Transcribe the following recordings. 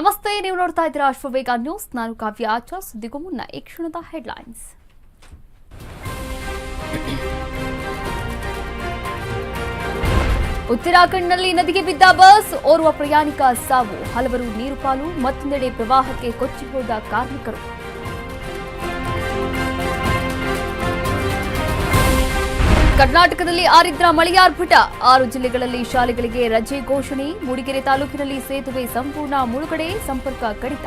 ನಮಸ್ತೆ, ನೀವು ನೋಡ್ತಾ ಇದ್ದೀರಾ ಅಶ್ವವೇಗ ನ್ಯೂಸ್. ನಾನು ಕಾವ್ಯ. ಆಚಾರ್ ಸುದ್ದಿಗೂ ಮುನ್ನ ಈ ಕ್ಷಣದ ಹೆಡ್ಲೈನ್ಸ್. ಉತ್ತರಾಖಂಡ್ನಲ್ಲಿ ನದಿಗೆ ಬಿದ್ದ ಬಸ್ ಓರ್ವ ಪ್ರಯಾಣಿಕ ಸಾವು. ಹಲವರು ನೀರು ಪಾಲು ಮತ್ತೊಂದೆಡೆ ಪ್ರವಾಹಕ್ಕೆ ಕೊಚ್ಚಿ ಹೋದ ಕಾರ್ಮಿಕರು. ಕರ್ನಾಟಕದಲ್ಲಿ ಆರಿದ್ರ ಮಳೆಯಾರ್ಭಟ. ಆರು ಜಿಲ್ಲೆಗಳಲ್ಲಿ ಶಾಲೆಗಳಿಗೆ ರಜೆ ಘೋಷಣೆ. ಮೂಡಿಗೆರೆ ತಾಲೂಕಿನಲ್ಲಿ ಸೇತುವೆ ಸಂಪೂರ್ಣ ಮುಳುಗಡೆ. ಸಂಪರ್ಕ ಕಡಿತ.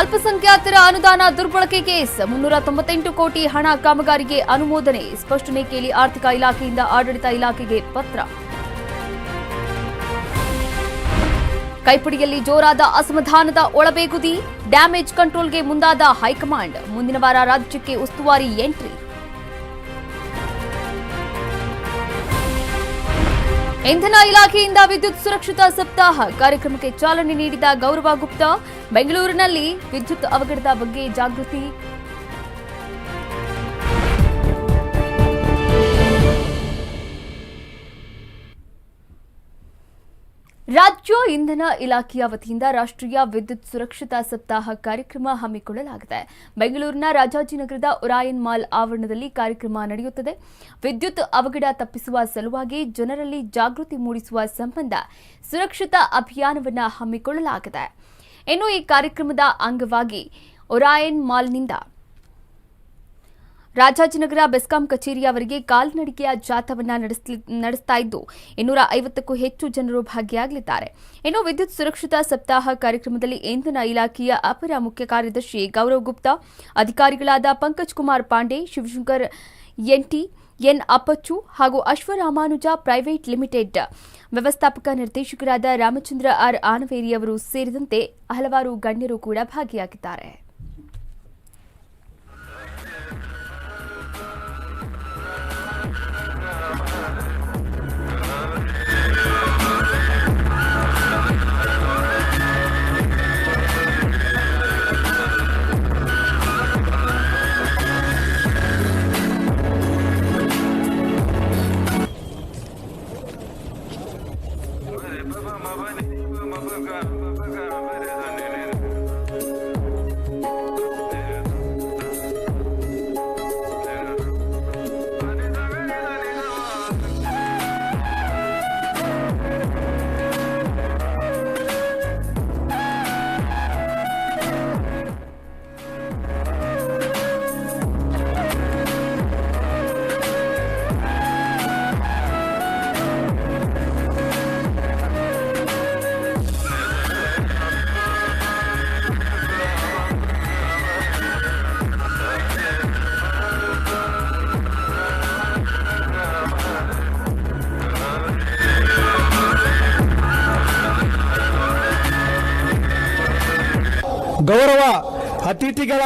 ಅಲ್ಪಸಂಖ್ಯಾತರ ಅನುದಾನ ದುರ್ಬಳಕೆ ಕೇಸ್. ಮುನ್ನೂರ ತೊಂಬತ್ತೆಂಟು ಕೋಟಿ ಹಣ ಕಾಮಗಾರಿಗೆ ಅನುಮೋದನೆ. ಸ್ಪಷ್ಟನೆ ಕೇಳಿ ಆರ್ಥಿಕ ಇಲಾಖೆಯಿಂದ ಆಡಳಿತ ಇಲಾಖೆಗೆ ಪತ್ರ. ಕೈಪಿಡಿಯಲ್ಲಿ ಜೋರಾದ ಅಸಮಾಧಾನದ ಒಳಬೇಗುದಿ. ಡ್ಯಾಮೇಜ್ ಕಂಟ್ರೋಲ್ಗೆ ಮುಂದಾದ ಹೈಕಮಾಂಡ್. ಮುಂದಿನ ವಾರ ರಾಜ್ಯಕ್ಕೆ ಉಸ್ತುವಾರಿ ಎಂಟ್ರಿ. ಇಂಧನ ಇಲಾಖೆಯಿಂದ ವಿದ್ಯುತ್ ಸುರಕ್ಷತಾ ಸಪ್ತಾಹ ಕಾರ್ಯಕ್ರಮಕ್ಕೆ ಚಾಲನೆ ನೀಡಿದ ಗೌರವ ಗುಪ್ತಾ, ಬೆಂಗಳೂರಿನಲ್ಲಿ ವಿದ್ಯುತ್ ಅವಘಡದ ಬಗ್ಗೆ ಜಾಗೃತಿ ರಾಜ್ಯ ಇಂಧನ ಇಲಾಖೆಯ ವತಿಯಿಂದ ರಾಷ್ಟ್ರೀಯ ವಿದ್ಯುತ್ ಸುರಕ್ಷತಾ ಸಪ್ತಾಹ ಕಾರ್ಯಕ್ರಮ ಹಮ್ಮಿಕೊಳ್ಳಲಾಗಿದೆ. ಬೆಂಗಳೂರಿನ ರಾಜಾಜಿನಗರದ ಉರಾಯನ್ ಮಾಲ್ ಆವರಣದಲ್ಲಿ ಕಾರ್ಯಕ್ರಮ ನಡೆಯುತ್ತದೆ. ವಿದ್ಯುತ್ ಅವಘಡ ತಪ್ಪಿಸುವ ಸಲುವಾಗಿ ಜನರಲ್ಲಿ ಜಾಗೃತಿ ಮೂಡಿಸುವ ಸಂಬಂಧ ಸುರಕ್ಷತಾ ಅಭಿಯಾನವನ್ನು ಹಮ್ಮಿಕೊಳ್ಳಲಾಗಿದೆ. ಇನ್ನು ಈ ಕಾರ್ಯಕ್ರಮದ ಅಂಗವಾಗಿ ಒರಾಯನ್ ಮಾಲ್ನಿಂದ ರಾಜಾಜಿನಗರ ಬೆಸ್ಕಾಂ ಕಚೇರಿಯವರೆಗೆ ಕಾಲ್ನಡಿಗೆಯ ಜಾಥವನ್ನ ನಡೆಸ್ತಾ ಇದ್ದು ಇನ್ನೂರ ಐವತ್ತಕ್ಕೂ ಹೆಚ್ಚು ಜನರು ಭಾಗಿಯಾಗಲಿದ್ದಾರೆ. ಇನ್ನು ವಿದ್ಯುತ್ ಸುರಕ್ಷತಾ ಸಪ್ತಾಹ ಕಾರ್ಯಕ್ರಮದಲ್ಲಿ ಇಂಧನ ಇಲಾಖೆಯ ಅಪರ ಮುಖ್ಯ ಕಾರ್ಯದರ್ಶಿ ಗೌರವ್ ಗುಪ್ತಾ, ಅಧಿಕಾರಿಗಳಾದ ಪಂಕಜ್ ಕುಮಾರ್ ಪಾಂಡೆ, ಶಿವಶಂಕರ್ ಎನ್ಟಿ ಎನ್ ಅಪ್ಪಚ್ಚು ಹಾಗೂ ಅಶ್ವರಾಮಾನುಜ ಪ್ರೈವೇಟ್ ಲಿಮಿಟೆಡ್ ವ್ಯವಸ್ಥಾಪಕ ನಿರ್ದೇಶಕರಾದ ರಾಮಚಂದ್ರ ಆರ್ ಆನವೇರಿಯವರು ಸೇರಿದಂತೆ ಹಲವಾರು ಗಣ್ಯರು ಕೂಡ ಭಾಗಿಯಾಗಿದ್ದಾರೆ.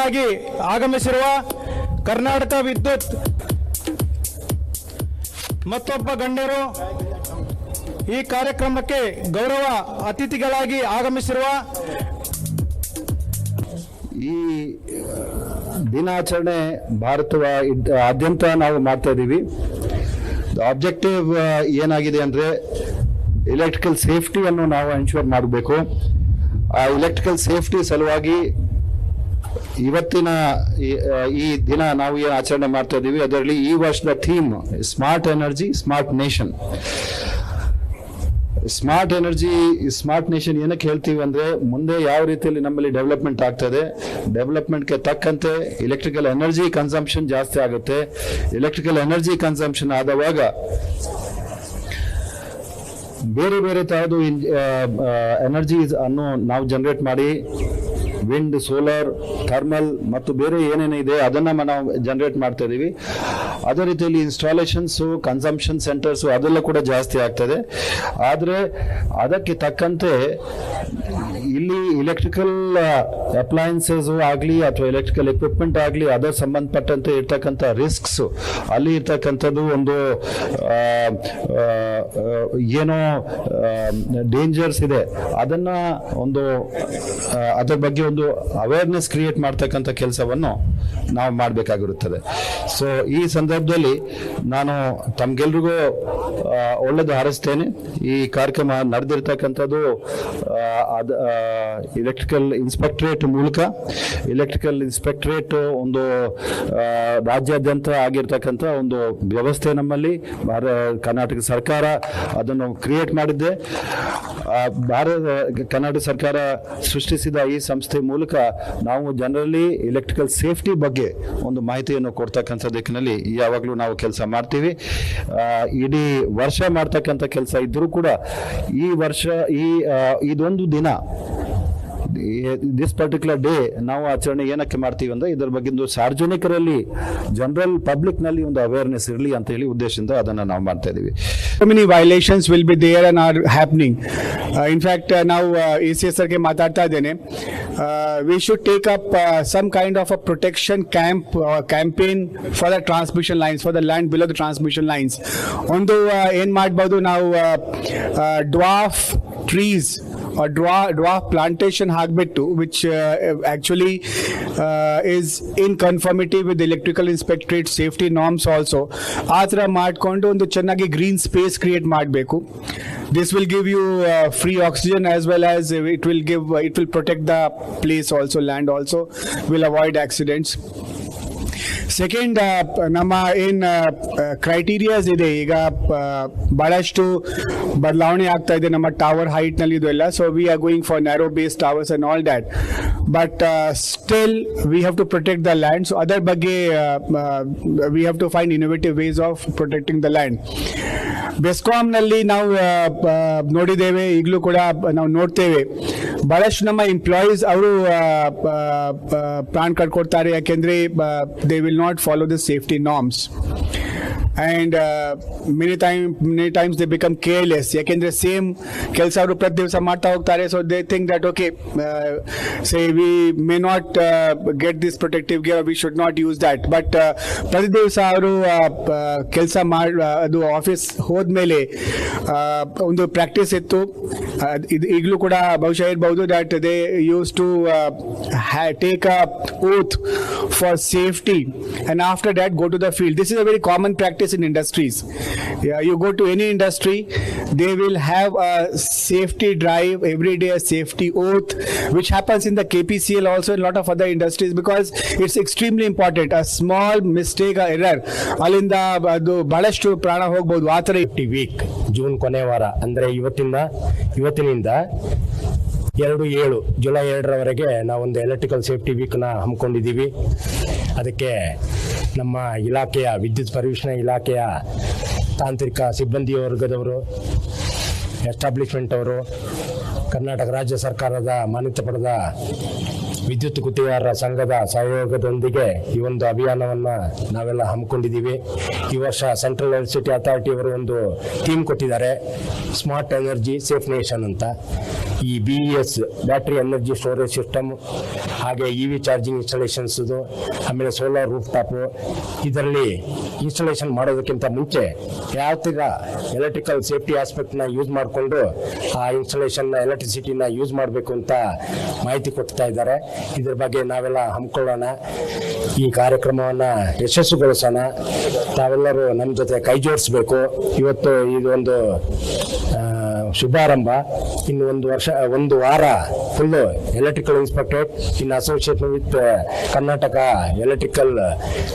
ಅತಿಥಿಗಳಾಗಿ ಆಗಮಿಸಿರುವ ಕರ್ನಾಟಕ ವಿದ್ಯುತ್ ಮತ್ತೊಬ್ಬ ಗಣ್ಯರು ಈ ಕಾರ್ಯಕ್ರಮಕ್ಕೆ ಗೌರವ ಅತಿಥಿಗಳಾಗಿ ಆಗಮಿಸಿರುವ ಈ ದಿನಾಚರಣೆ ಭಾರತದ ಆದ್ಯಂತ ನಾವು ಮಾಡ್ತಾ ಇದ್ದೀವಿ. ಆಬ್ಜೆಕ್ಟಿವ್ ಏನಾಗಿದೆ ಅಂದರೆ ಎಲೆಕ್ಟ್ರಿಕಲ್ ಸೇಫ್ಟಿಯನ್ನು ನಾವು ಎನ್ಶೂರ್ ಮಾಡಬೇಕು. ಆ ಎಲೆಕ್ಟ್ರಿಕಲ್ ಸೇಫ್ಟಿ ಸಲುವಾಗಿ ಇವತ್ತಿನ ಈ- ದಿನ ನಾವು ಏನು ಆಚರಣೆ ಮಾಡ್ತಾ ಇದ್ದೀವಿ ಅದರಲ್ಲಿ ಈ ವರ್ಷದ theme, smart energy, smart nation. Smart energy, smart nation ಏನಕ್ಕೆ ಹೇಳ್ತೀವಿ ಅಂದರೆ, ಮುಂದೆ ಯಾವ ರೀತಿಯಲ್ಲಿ ನಮ್ಮಲ್ಲಿ ಡೆವಲಪ್ಮೆಂಟ್ ಆಗ್ತದೆ ಡೆವಲಪ್ಮೆಂಟ್ಗೆ ತಕ್ಕಂತೆ ಎಲೆಕ್ಟ್ರಿಕಲ್ ಎನರ್ಜಿ ಕನ್ಸಂಪ್ಷನ್ ಜಾಸ್ತಿ ಆಗುತ್ತೆ. ಎಲೆಕ್ಟ್ರಿಕಲ್ ಎನರ್ಜಿ ಕನ್ಸಂಪ್ಷನ್ ಆದವಾಗ ಬೇರೆ ಬೇರೆ ತರಹದ್ದು ಎನರ್ಜಿ ಅನ್ನು ನಾವು ಜನರೇಟ್ ಮಾಡಿ ವಿಂಡ್ ಸೋಲಾರ್ ಥರ್ಮಲ್ ಮತ್ತು ಬೇರೆ ಏನೇನಿದೆ ಅದನ್ನ ನಾವು ಜನರೇಟ್ ಮಾಡ್ತಾ ಇದೀವಿ. ಅದೇ ರೀತಿಯಲ್ಲಿ ಇನ್ಸ್ಟಾಲೇಷನ್ಸು ಕನ್ಸಂಪ್ಷನ್ ಸೆಂಟರ್ಸು ಅದೆಲ್ಲ ಕೂಡ ಜಾಸ್ತಿ ಆಗ್ತದೆ. ಆದರೆ ಅದಕ್ಕೆ ತಕ್ಕಂತೆ ಇಲ್ಲಿ ಇಲೆಕ್ಟ್ರಿಕಲ್ ಅಪ್ಲಯನ್ಸಸ್ ಆಗಲಿ ಅಥವಾ ಎಲೆಕ್ಟ್ರಿಕಲ್ ಎಕ್ವಿಪ್ಮೆಂಟ್ ಆಗಲಿ ಅದರ ಸಂಬಂಧಪಟ್ಟಂತೆ ಇರ್ತಕ್ಕಂಥ ರಿಸ್ಕ್ಸ್ ಅಲ್ಲಿ ಇರ್ತಕ್ಕಂಥದ್ದು ಒಂದು ಏನೋ ಡೇಂಜರ್ಸ್ ಇದೆ. ಅದನ್ನ ಒಂದು ಅದರ ಬಗ್ಗೆ ಅವೇರ್ನೆಸ್ ಕ್ರಿಯೇಟ್ ಮಾಡ್ತಕ್ಕಂಥ ಕೆಲಸವನ್ನು ನಾವು ಮಾಡಬೇಕಾಗಿರುತ್ತದೆ. ಸೊ ಈ ಸಂದರ್ಭದಲ್ಲಿ ನಾನು ತಮಗೆಲ್ರಿಗೂ ಒಳ್ಳೆಯದು ಹಾರೈಸ್ತೇನೆ. ಈ ಕಾರ್ಯಕ್ರಮ ನಡೆದಿರ್ತಕ್ಕಂಥದ್ದು ಅದು ಇಲೆಕ್ಟ್ರಿಕಲ್ ಇನ್ಸ್ಪೆಕ್ಟ್ರೇಟ್ ಮೂಲಕ. ಇಲೆಕ್ಟ್ರಿಕಲ್ ಇನ್ಸ್ಪೆಕ್ಟ್ರೇಟ್ ಒಂದು ರಾಜ್ಯಾದ್ಯಂತ ಆಗಿರ್ತಕ್ಕಂಥ ಒಂದು ವ್ಯವಸ್ಥೆ ನಮ್ಮಲ್ಲಿ ಕರ್ನಾಟಕ ಸರ್ಕಾರ ಅದನ್ನು ಕ್ರಿಯೇಟ್ ಮಾಡಿದ್ದೆ. ಭಾರತ, ಕರ್ನಾಟಕ ಸರ್ಕಾರ ಸೃಷ್ಟಿಸಿದ ಈ ಸಂಸ್ಥೆ ಮೂಲಕ ನಾವು ಜನರಲ್ಲಿ ಎಲೆಕ್ಟ್ರಿಕಲ್ ಸೇಫ್ಟಿ ಬಗ್ಗೆ ಒಂದು ಮಾಹಿತಿಯನ್ನು ಕೊಡ್ತಕ್ಕಂಥ ದಿಕ್ಕಿನಲ್ಲಿ ಯಾವಾಗಲೂ ನಾವು ಕೆಲಸ ಮಾಡ್ತೀವಿ. ಇಡೀ ವರ್ಷ ಮಾಡ್ತಕ್ಕಂಥ ಕೆಲಸ ಇದ್ದರೂ ಕೂಡ ಈ ವರ್ಷ ಈ ಇದೊಂದು ದಿನ ದಿಸ್ ಪರ್ಟಿಕ್ಯುಲರ್ ಡೇ ನಾವು ಆಚರಣೆ ಏನಕ್ಕೆ ಮಾಡ್ತೀವಿ ಅಂದರೆ ಇದರ ಬಗ್ಗೆ ಸಾರ್ವಜನಿಕರಲ್ಲಿ ಜನರಲ್ ಪಬ್ಲಿಕ್ನಲ್ಲಿ ಒಂದು ಅವೇರ್ನೆಸ್ ಇರಲಿ ಅಂತ ಹೇಳಿ ಉದ್ದೇಶದಿಂದ ಅದನ್ನು ನಾವು ಮಾಡ್ತಾ ಇದ್ದೀವಿ. Many violations will be there and are happening in fact ನಾವು ಎ ಸಿ ಎಸ್ ಆರ್ಗೆ ಮಾತಾಡ್ತಾ ಇದ್ದೇನೆ. We should take up some kind of a protection camp campaign for the transmission lines for the land below the transmission lines ಒಂದು ಏನು ಮಾಡ್ಬೋದು ನಾವು dwarf trees ಡ್ವಾ ಡ್ವಾಫ್ plantation ಹಾಕ್ಬಿಟ್ಟು which actually is in conformity with electrical inspectorate safety norms also ಆ ಥರ ಮಾಡಿಕೊಂಡು ಒಂದು ಚೆನ್ನಾಗಿ ಗ್ರೀನ್ ಸ್ಪೇಸ್ ಕ್ರಿಯೇಟ್ ಮಾಡಬೇಕು this will give you free oxygen as well as it will give it will protect the place also land also will avoid accidents second ನಮ್ಮ ಏನ್ criterias ಇದೆ. ಈಗ ಬಹಳಷ್ಟು ಬದಲಾವಣೆ ಆಗ್ತಾ ಇದೆ ನಮ್ಮ ಟವರ್ ಹೈಟ್ನಲ್ಲಿ ಇದು ಎಲ್ಲ so we are going for narrow base towers and all that but still we have to protect the land so ಅದರ ಬಗ್ಗೆ we have to find innovative ways of protecting the land ಬೆಸ್ಕಾಂನಲ್ಲಿ ನಾವು ನೋಡಿದ್ದೇವೆ, ಈಗಲೂ ಕೂಡ ನಾವು ನೋಡ್ತೇವೆ. ಬಹಳಷ್ಟು ನಮ್ಮ ಎಂಪ್ಲಾಯೀಸ್ ಅವರು ಪ್ಲಾನ್ ಕಳ್ಕೊಡ್ತಾರೆ. ಯಾಕೆಂದ್ರೆ they will not follow the safety norms and many time many times they become careless ಯಾಕೆಂದರೆ ಸೇಮ್ ಕೆಲಸ ಅವರು ಪ್ರತಿ ದಿವಸ ಮಾಡ್ತಾ ಹೋಗ್ತಾರೆ. So they think that okay say we may not get this protective gear we should not use that but ಪ್ರತಿ ದಿವಸ ಅವರು ಕೆಲಸ ಮಾಡಿ ಅದು ಆಫೀಸ್ ಹೋದ್ಮೇಲೆ ಒಂದು ಪ್ರಾಕ್ಟೀಸ್ ಇತ್ತು. ಇದು, ಈಗಲೂ ಕೂಡ ಬಹುಶಃ ಇರಬಹುದು that they use to take a oath for safety and after that, go to the field. This is very common common practice in industries yeah, you go to any industry they will have a safety drive every day a safety oath which happens in the kpcl also in a lot of other industries because it's extremely important a small mistake or error Alinda ಅದು ಬಹಳಷ್ಟು ಪ್ರಾಣ ಹೋಗ್ಬೋದು ಆ ಥರ weak June ಕೊನೆ ವಾರ ಅಂದರೆ ಇವತ್ತಿಂದ ಇವತ್ತಿನಿಂದ ಎರಡು ಏಳು, ಜುಲೈ ಎರಡರವರೆಗೆ ನಾವೊಂದು ಎಲೆಕ್ಟ್ರಿಕಲ್ ಸೇಫ್ಟಿ ವೀಕ್ನ ಹಮ್ಮಿಕೊಂಡಿದ್ದೀವಿ. ಅದಕ್ಕೆ ನಮ್ಮ ಇಲಾಖೆಯ, ವಿದ್ಯುತ್ ಪರಿವೇಶನ ಇಲಾಖೆಯ ತಾಂತ್ರಿಕ ಸಿಬ್ಬಂದಿ ವರ್ಗದವರು ಎಸ್ಟಾಬ್ಲಿಷ್ಮೆಂಟ್ ಅವರು, ಕರ್ನಾಟಕ ರಾಜ್ಯ ಸರ್ಕಾರದ ಮಾನ್ಯತೆ ಪಡೆದ ವಿದ್ಯುತ್ ಗುತ್ತಿಗೆದಾರರ ಸಂಘದ ಸಹಯೋಗದೊಂದಿಗೆ ಈ ಒಂದು ಅಭಿಯಾನವನ್ನು ನಾವೆಲ್ಲ ಹಮ್ಮಿಕೊಂಡಿದ್ದೀವಿ. ಈ ವರ್ಷ ಸೆಂಟ್ರಲ್ ಎಲೆಕ್ಟ್ರಿಸಿಟಿ ಅಥಾರಿಟಿ ಅವರು ಒಂದು ಥೀಮ್ ಕೊಟ್ಟಿದ್ದಾರೆ ಸ್ಮಾರ್ಟ್ ಎನರ್ಜಿ ಸೇಫ್ ನೇಷನ್ ಅಂತ. ಈ B S battery energy storage system ಹಾಗೆ ಇ ವಿ ಚಾರ್ಜಿಂಗ್ ಇನ್ಸ್ಟಾಲೇಷನ್ಸ್ ಆಮೇಲೆ ಸೋಲಾರ್ ರೂಫ್ ಟಾಪ್ ಇದರಲ್ಲಿ ಇನ್ಸ್ಟಾಲೇಷನ್ ಮಾಡೋದಕ್ಕಿಂತ ಮುಂಚೆ ಯಾವ ಥರ ಎಲೆಕ್ಟ್ರಿಕಲ್ ಸೇಫ್ಟಿ ಆಸ್ಪೆಕ್ಟ್ನ ಯೂಸ್ ಮಾಡಿಕೊಂಡು ಆ ಇನ್ಸ್ಟಾಲೇಷನ್ನ ಎಲೆಕ್ಟ್ರಿಸಿಟಿನ ಯೂಸ್ ಮಾಡಬೇಕು ಅಂತ ಮಾಹಿತಿ ಕೊಡ್ತಾ ಇದ್ದಾರೆ. ಇದ್ರ ಬಗ್ಗೆ ನಾವೆಲ್ಲ ಹಮ್ಮಿಕೊಳ್ಳೋಣ ಈ ಕಾರ್ಯಕ್ರಮವನ್ನು ಯಶಸ್ಸುಗೊಳಿಸೋಣ ತಾವೆಲ್ಲರೂ ನಮ್ಮ ಜೊತೆ ಕೈ ಜೋಡಿಸ್ಬೇಕು. ಇವತ್ತು ಇದೊಂದು ಶುಭಾರಂಭ. ಇನ್ನು ಒಂದು ವರ್ಷ, ಒಂದು ವಾರ full electrical inspectorate in association with Karnataka electrical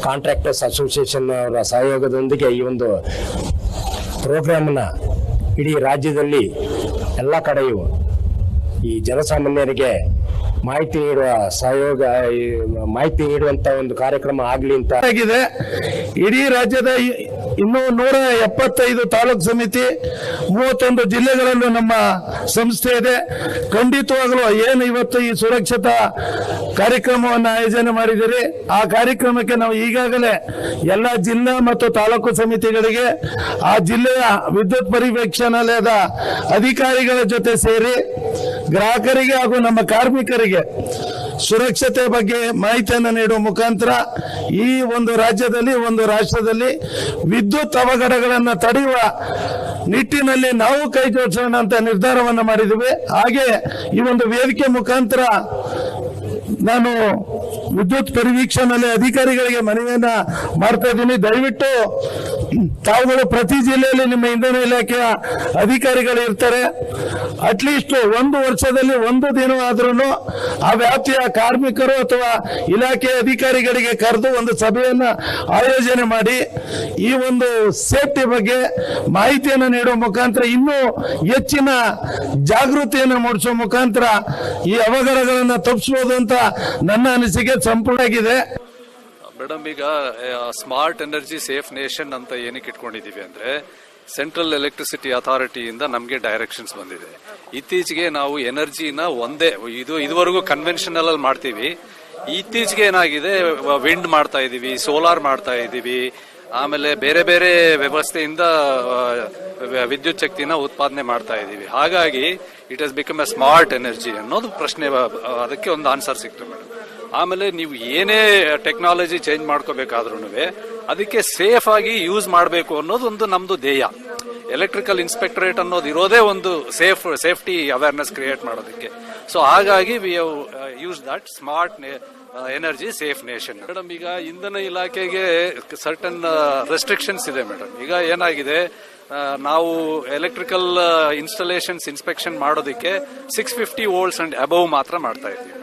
contractors association ಅವರ ಸಹಯೋಗದೊಂದಿಗೆ ಈ ಒಂದು ಪ್ರೋಗ್ರಾಮ್ನ ಇಡೀ ರಾಜ್ಯದಲ್ಲಿ ಎಲ್ಲ ಕಡೆಯೂ ಈ ಜನಸಾಮಾನ್ಯರಿಗೆ ಮಾಹಿತಿ ನೀಡುವ ಸಹಯೋಗ ಮಾಹಿತಿ ನೀಡುವಂತ ಒಂದು ಕಾರ್ಯಕ್ರಮ ಆಗಲಿ ಅಂತ. ಇಡೀ ರಾಜ್ಯದ ಇನ್ನೂ ನೂರ ಎಪ್ಪತ್ತೈದು ತಾಲೂಕು ಸಮಿತಿ, ಮೂವತ್ತೊಂದು ಜಿಲ್ಲೆಗಳಲ್ಲೂ ನಮ್ಮ ಸಂಸ್ಥೆ ಇದೆ. ಖಂಡಿತವಾಗಲೂ ಏನು ಇವತ್ತು ಈ ಸುರಕ್ಷತಾ ಕಾರ್ಯಕ್ರಮವನ್ನು ಆಯೋಜನೆ ಮಾಡಿದಿರಿ ಆ ಕಾರ್ಯಕ್ರಮಕ್ಕೆ ನಾವು ಈಗಾಗಲೇ ಎಲ್ಲ ಜಿಲ್ಲಾ ಮತ್ತು ತಾಲೂಕು ಸಮಿತಿಗಳಿಗೆ, ಆ ಜಿಲ್ಲೆಯ ವಿದ್ಯುತ್ ಪರಿವೇಕ್ಷಣಾಲಯದ ಅಧಿಕಾರಿಗಳ ಜೊತೆ ಸೇರಿ ಗ್ರಾಹಕರಿಗೆ ಹಾಗೂ ನಮ್ಮ ಕಾರ್ಮಿಕರಿಗೆ ಸುರಕ್ಷತೆ ಬಗ್ಗೆ ಮಾಹಿತಿಯನ್ನು ನೀಡುವ ಮುಖಾಂತರ ಈ ಒಂದು ರಾಜ್ಯದಲ್ಲಿ, ಒಂದು ರಾಷ್ಟ್ರದಲ್ಲಿ ವಿದ್ಯುತ್ ಅವಘಡಗಳನ್ನು ತಡೆಯುವ ನಿಟ್ಟಿನಲ್ಲಿ ನಾವು ಕೈ ಜೋಡಿಸೋಣ ಅಂತ ನಿರ್ಧಾರವನ್ನು ಮಾಡಿದ್ದೀವಿ. ಹಾಗೆ ಈ ಒಂದು ವೇದಿಕೆ ಮುಖಾಂತರ ನಾನು ವಿದ್ಯುತ್ ಪರಿವೀಕ್ಷಣೆಯಲ್ಲಿ ಅಧಿಕಾರಿಗಳಿಗೆ ಮನವಿಯನ್ನ ಮಾಡ್ತಾ ಇದ್ದೀನಿ. ದಯವಿಟ್ಟು ತಾವುಗಳು ಪ್ರತಿ ಜಿಲ್ಲೆಯಲ್ಲಿ ನಿಮ್ಮ ಇಂಧನ ಇಲಾಖೆಯ ಅಧಿಕಾರಿಗಳು ಇರ್ತಾರೆ. ಅಟ್ಲೀಸ್ಟ್ ಒಂದು ವರ್ಷದಲ್ಲಿ ಒಂದು ದಿನ ಆದ್ರೂ ಆ ವ್ಯಾಪ್ತಿಯ ಕಾರ್ಮಿಕರು ಅಥವಾ ಇಲಾಖೆ ಅಧಿಕಾರಿಗಳಿಗೆ ಕರೆದು ಒಂದು ಸಭೆಯನ್ನ ಆಯೋಜನೆ ಮಾಡಿ ಈ ಒಂದು ಸೇಫ್ಟಿ ಬಗ್ಗೆ ಮಾಹಿತಿಯನ್ನು ನೀಡುವ ಮುಖಾಂತರ ಇನ್ನೂ ಹೆಚ್ಚಿನ ಜಾಗೃತಿಯನ್ನು ಮೂಡಿಸುವ ಮುಖಾಂತರ ಈ ಅವಘಡಗಳನ್ನು ತಪ್ಪಿಸಬಹುದು ಅಂತ ನನ್ನ ಅನಿಸಿಕೆ ಸಂಪೂರ್ಣ ಆಗಿದೆ ಮೇಡಮ್, ಈಗ ಸ್ಮಾರ್ಟ್ ಎನರ್ಜಿ ಸೇಫ್ ನೇಷನ್ ಅಂತ ಏನಕ್ಕೆ ಇಟ್ಕೊಂಡಿದೀವಿ ಅಂದ್ರೆ ಸೆಂಟ್ರಲ್ ಎಲೆಕ್ಟ್ರಿಸಿಟಿ ಅಥಾರಿಟಿಯಿಂದ ನಮಗೆ ಡೈರೆಕ್ಷನ್ಸ್ ಬಂದಿದೆ. ಇತ್ತೀಚೆಗೆ ನಾವು ಎನರ್ಜಿನ ಒಂದೇ, ಇದು ಇದುವರೆಗೂ ಕನ್ವೆನ್ಷನಲ್ ಅಲ್ಲಿ ಮಾಡ್ತೀವಿ. ಇತ್ತೀಚೆಗೆ ಏನಾಗಿದೆ ವಿಂಡ್ ಮಾಡ್ತಾ ಇದೀವಿ ಸೋಲಾರ್ ಮಾಡ್ತಾ ಇದೀವಿ ಆಮೇಲೆ ಬೇರೆ ಬೇರೆ ವ್ಯವಸ್ಥೆಯಿಂದ ವಿದ್ಯುತ್ ಶಕ್ತಿನ ಉತ್ಪಾದನೆ ಮಾಡ್ತಾ ಇದೀವಿ ಹಾಗಾಗಿ it has become A smart energy ಅನ್ನೋದು ಪ್ರಶ್ನೆ, ಅದಕ್ಕೆ ಒಂದು ಆನ್ಸರ್ ಸಿಕ್ತು ಮೇಡಮ್. ಆಮೇಲೆ ನೀವು ಏನೇ ಟೆಕ್ನಾಲಜಿ ಚೇಂಜ್ ಮಾಡ್ಕೋಬೇಕಾದ್ರೂ ಅದಕ್ಕೆ ಸೇಫ್ ಆಗಿ ಯೂಸ್ ಮಾಡಬೇಕು ಅನ್ನೋದು ಒಂದು ನಮ್ದು ಧ್ಯೇಯ. ಎಲೆಕ್ಟ್ರಿಕಲ್ ಇನ್ಸ್ಪೆಕ್ಟರೇಟ್ ಅನ್ನೋದು ಇರೋದೇ ಒಂದು ಸೇಫ್ ಸೇಫ್ಟಿ ಅವೇರ್ನೆಸ್ ಕ್ರಿಯೇಟ್ ಮಾಡೋದಕ್ಕೆ. ಸೊ ಹಾಗಾಗಿ we have use that smart energy safe nation madam ಈಗ ಇಂಧನ ಇಲಾಖೆಗೆ ಸರ್ಟನ್ ರೆಸ್ಟ್ರಿಕ್ಷನ್ಸ್ ಇದೆ ಮೇಡಮ್ ಈಗ ಏನಾಗಿದೆ ನಾವು ಎಲೆಕ್ಟ್ರಿಕಲ್ ಇನ್ಸ್ಟಾಲೇಷನ್ಸ್ ಇನ್ಸ್ಪೆಕ್ಷನ್ ಮಾಡೋದಕ್ಕೆ six fifty volts and above ಮಾತ್ರ ಮಾಡ್ತಾ ಇದ್ದೀವಿ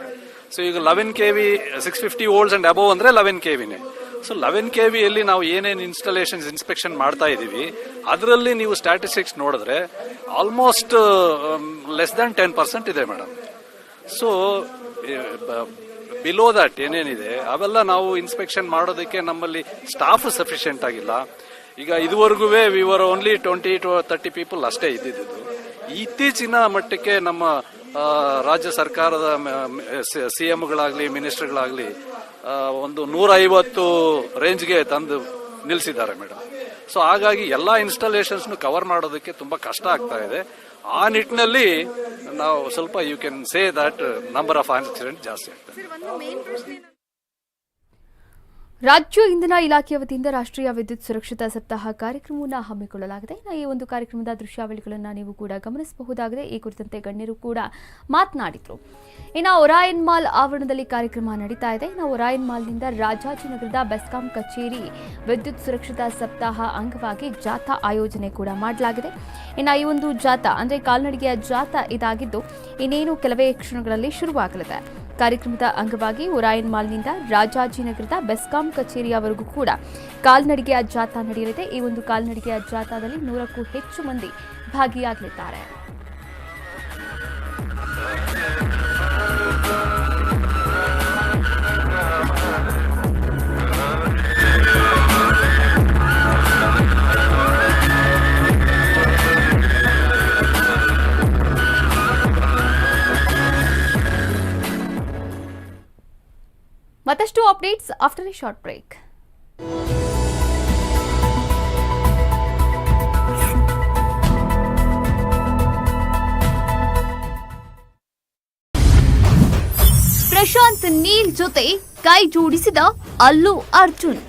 ಸೊ ಈಗ eleven K V six fifty volts and above ಅಂದ್ರೆ ಲೆವೆನ್ ಕೆ ವಿನೇ ಸೊ ಲೆವೆನ್ ಕೆ ವಿಯಲ್ಲಿ ನಾವು ಏನೇನು ಇನ್ಸ್ಟಾಲೇಷನ್ಸ್ ಇನ್ಸ್ಪೆಕ್ಷನ್ ಮಾಡ್ತಾ ಇದ್ದೀವಿ, ಅದರಲ್ಲಿ ನೀವು ಸ್ಟ್ಯಾಟಿಸ್ಟಿಕ್ಸ್ ನೋಡಿದ್ರೆ almost less than ten percent ಇದೆ ಮೇಡಮ್. ಸೊ ಬಿಲೋ ದಟ್ ಏನೇನಿದೆ, ಅವೆಲ್ಲ ನಾವು ಇನ್ಸ್ಪೆಕ್ಷನ್ ಮಾಡೋದಕ್ಕೆ ನಮ್ಮಲ್ಲಿ ಸ್ಟಾಫ್ ಸಫಿಷಿಯೆಂಟ್ ಆಗಿಲ್ಲ. ಈಗ ಇದುವರೆಗೂ ವಿವರ್ only twenty to thirty people ಅಷ್ಟೇ ಇದ್ದಿದ್ದು. ಇತ್ತೀಚಿನ ಮಟ್ಟಕ್ಕೆ ನಮ್ಮ ರಾಜ್ಯ ಸರ್ಕಾರದ ಸಿ ಎಂಗಳಾಗಲಿ ಮಿನಿಸ್ಟರ್ಗಳಾಗಲಿ ಒಂದು ನೂರ ಐವತ್ತು ರೇಂಜ್ಗೆ ತಂದು ನಿಲ್ಲಿಸಿದ್ದಾರೆ ಮೇಡಮ್. ಸೊ ಹಾಗಾಗಿ ಎಲ್ಲ ಇನ್ಸ್ಟಾಲೇಷನ್ಸ್ ಕವರ್ ಮಾಡೋದಕ್ಕೆ ತುಂಬಾ ಕಷ್ಟ ಆಗ್ತಾ ಇದೆ. ಆ ನಿಟ್ಟಿನಲ್ಲಿ ನಾವು ಸ್ವಲ್ಪ you can say that number of accident ಜಾಸ್ತಿ ಆಗ್ತದೆ ರಾಜ್ಯ ಇಂಧನ ಇಲಾಖೆಯ ವತಿಯಿಂದ ರಾಷ್ಟ್ರೀಯ ವಿದ್ಯುತ್ ಸುರಕ್ಷತಾ ಸಪ್ತಾಹ ಕಾರ್ಯಕ್ರಮವನ್ನು ಹಮ್ಮಿಕೊಳ್ಳಲಾಗಿದೆ. ಈ ಒಂದು ಕಾರ್ಯಕ್ರಮದ ದೃಶ್ಯಾವಳಿಗಳನ್ನು ನೀವು ಕೂಡ ಗಮನಿಸಬಹುದಾಗಿದೆ. ಈ ಕುರಿತಂತೆ ಗಣ್ಯರು ಕೂಡ ಮಾತನಾಡಿದರು. ಇನ್ನು ಒರಾಯನ್ ಮಾಲ್ ಆವರಣದಲ್ಲಿ ಕಾರ್ಯಕ್ರಮ ನಡೀತಾ ಇದೆ. ಇನ್ನು ಒರಾಯನ್ ಮಾಲ್ನಿಂದ ರಾಜಾಜಿನಗರದ ಬೆಸ್ಕಾಂ ಕಚೇರಿ ವಿದ್ಯುತ್ ಸುರಕ್ಷತಾ ಸಪ್ತಾಹ ಅಂಗವಾಗಿ ಜಾಥಾ ಆಯೋಜನೆ ಕೂಡ ಮಾಡಲಾಗಿದೆ. ಇನ್ನು ಈ ಒಂದು ಜಾಥಾ, ಅಂದರೆ ಕಾಲ್ನಡಿಗೆಯ ಜಾಥಾ ಇದಾಗಿದ್ದು, ಇನ್ನೇನು ಕೆಲವೇ ಕ್ಷಣಗಳಲ್ಲಿ ಶುರುವಾಗಲಿದೆ. ಕಾರ್ಯಕ್ರಮದ ಅಂಗವಾಗಿ ಉರಾಯನ್ ಮಾಲ್ನಿಂದ ರಾಜಾಜಿನಗರದ ಬೆಸ್ಕಾಂ ಕಚೇರಿಯವರೆಗೂ ಕೂಡ ಕಾಲ್ನಡಿಗೆಯ ಜಾಥಾ ನಡೆಯಲಿದೆ. ಈ ಒಂದು ಕಾಲ್ನಡಿಗೆಯ ಜಾಥಾದಲ್ಲಿ ನೂರಕ್ಕೂ ಹೆಚ್ಚು ಮಂದಿ ಭಾಗಿಯಾಗಲಿದ್ದಾರೆ. Updates after a short break Prashanth Neel ಜೊತೆ ಕೈ ಜೋಡಿಸಿದ ಅಲ್ಲು ಅರ್ಜುನ್.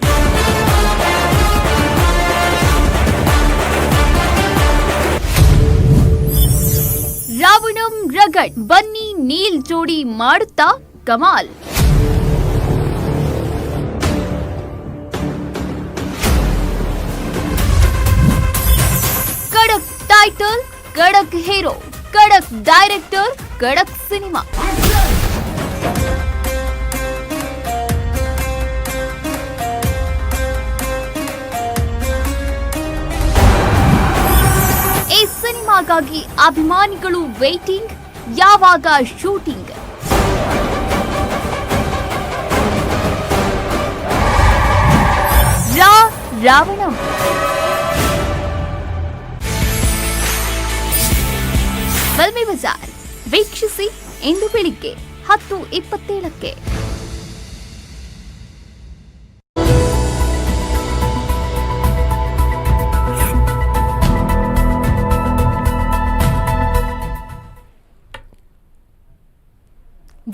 ರಾವಣಂ ರಗಡ್ ಬನ್ನಿ ನೀಲ್ ಜೋಡಿ ಮಾಡುತ್ತಾ ಕಮಾಲ್. ಟೈಟಲ್ ಕಡಕ್ ಹೀರೋ ಕಡಕ್ ಡೈರೆಕ್ಟರ್ ಕಡಕ್ ಸಿನಿಮಾ. ಈ ಸಿನಿಮಾಗಾಗಿ ಅಭಿಮಾನಿಗಳು ವೇಟಿಂಗ್ ಯಾವಾಗ ಶೂಟಿಂಗ್ ರಾವಣಂ. ಫಿಲ್ಮಿ ಬಜಾರ್ ವೀಕ್ಷಿಸಿ ಇಂದು ಬೆಳಿಗ್ಗೆ ಹತ್ತು ಇಪ್ಪತ್ತೇಳಕ್ಕೆ.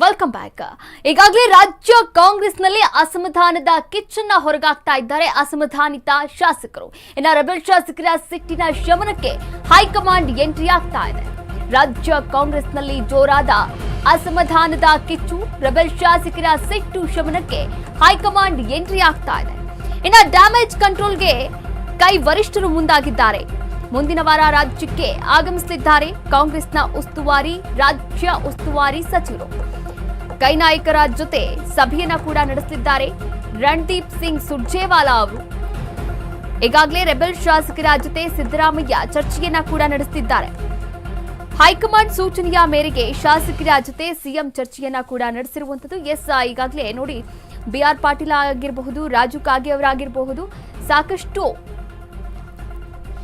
ವೆಲ್ಕಮ್ ಬ್ಯಾಕ್ ಈಗಾಗಲೇ ರಾಜ್ಯ ಕಾಂಗ್ರೆಸ್ನಲ್ಲಿ ಅಸಮಾಧಾನದ ಕಿಚ್ಚನ್ನ ಹೊರಗಾಗ್ತಾ ಇದ್ದಾರೆ ಅಸಮಾಧಾನಿತ ಶಾಸಕರು. ಇನ್ನು ರೆಬೆಲ್ ಶಾಸಕರ ಸಿಟ್ಟಿನ ಶಮನಕ್ಕೆ ಹೈಕಮಾಂಡ್ ಎಂಟ್ರಿ ಆಗ್ತಾ ಇದೆ. ರಾಜ್ಯ ಕಾಂಗ್ರೆಸ್ನಲ್ಲಿ ಜೋರಾದ ಅಸಮಾಧಾನದ ಕಿಚ್ಚು ರೆಬೆಲ್ ಶಾಸಕರ ಸಿಟ್ಟು ಶಮನಕ್ಕೆ ಹೈಕಮಾಂಡ್ ಎಂಟ್ರಿ ಆಗ್ತಾ ಇದೆ. ಇನ್ನು ಡ್ಯಾಮೇಜ್ ಕಂಟ್ರೋಲ್ಗೆ ಕೈ ವರಿಷ್ಠರು ಮುಂದಾಗಿದ್ದಾರೆ. ಮುಂದಿನ ವಾರ ರಾಜ್ಯಕ್ಕೆ ಆಗಮಿಸಲಿದ್ದಾರೆ ಕಾಂಗ್ರೆಸ್ನ ಉಸ್ತುವಾರಿ, ರಾಜ್ಯ ಉಸ್ತುವಾರಿ ಸಚಿವರು. ಕೈ ನಾಯಕರ ಜೊತೆ ಸಭೆಯನ್ನ ಕೂಡ ನಡೆಸಲಿದ್ದಾರೆ ರಣದೀಪ್ ಸಿಂಗ್ ಸುರ್ಜೇವಾಲಾ ಅವರು. ಈಗಾಗಲೇ ರೆಬೆಲ್ ಶಾಸಕರ ಜೊತೆ ಸಿದ್ದರಾಮಯ್ಯ ಚರ್ಚೆಯನ್ನ ಕೂಡ ನಡೆಸುತ್ತಿದ್ದಾರೆ ಹೈಕಮಾಂಡ್ ಸೂಚನೆಯ ಮೇರೆಗೆ ಶಾಸಕರ ಜೊತೆ ಸಿಎಂ ಚರ್ಚೆಯನ್ನ ಕೂಡ ನಡೆಸಿರುವಂತದ್ದು ಎಸ್ ಈಗಾಗಲೇ ನೋಡಿ ಬಿ ಆರ್ ಪಾಟೀಲ್ ಆಗಿರಬಹುದು, ರಾಜು ಕಾಗೆ ಅವರಾಗಿರಬಹುದು, ಸಾಕಷ್ಟು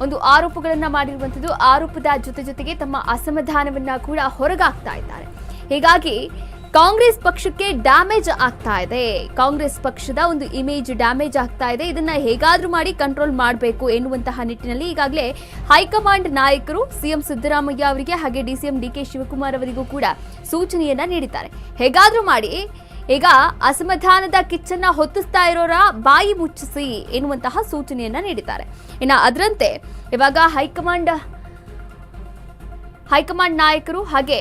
ಒಂದು ಆರೋಪಗಳನ್ನ ಮಾಡಿರುವಂತದ್ದು ಆರೋಪದ ಜೊತೆ ಜೊತೆಗೆ ತಮ್ಮ ಅಸಮಾಧಾನವನ್ನ ಕೂಡ ಹೊರಗಾಗ್ತಾ ಇದ್ದಾರೆ. ಹೀಗಾಗಿ ಕಾಂಗ್ರೆಸ್ ಪಕ್ಷಕ್ಕೆ ಡ್ಯಾಮೇಜ್ ಆಗ್ತಾ ಇದೆ. ಕಾಂಗ್ರೆಸ್ ಪಕ್ಷದ ಒಂದು ಇಮೇಜ್ ಡ್ಯಾಮೇಜ್ ಆಗ್ತಾ ಇದೆ. ಇದನ್ನ ಹೇಗಾದ್ರೂ ಮಾಡಿ ಕಂಟ್ರೋಲ್ ಮಾಡಬೇಕು ಎನ್ನುವಂತಹ ನಿಟ್ಟಿನಲ್ಲಿ ಈಗಾಗಲೇ ಹೈಕಮಾಂಡ್ ನಾಯಕರು ಸಿಎಂ ಸಿದ್ದರಾಮಯ್ಯ ಅವರಿಗೆ ಹಾಗೆ ಡಿಸಿಎಂ ಡಿಕೆ ಶಿವಕುಮಾರ್ ಅವರಿಗೂ ಕೂಡ ಸೂಚನೆಯನ್ನ ನೀಡಿದ್ದಾರೆ. ಹೇಗಾದ್ರೂ ಮಾಡಿ ಈಗ ಅಸಮಾಧಾನದ ಕಿಚ್ಚನ್ನ ಹೊತ್ತಿಸ್ತಾ ಇರೋರ ಬಾಯಿ ಮುಚ್ಚಿಸಿ ಎನ್ನುವಂತಹ ಸೂಚನೆಯನ್ನ ನೀಡಿದ್ದಾರೆ. ಇನ್ನು ಅದರಂತೆ ಇವಾಗ ಹೈಕಮಾಂಡ್ ಹೈಕಮಾಂಡ್ ನಾಯಕರು ಹಾಗೆ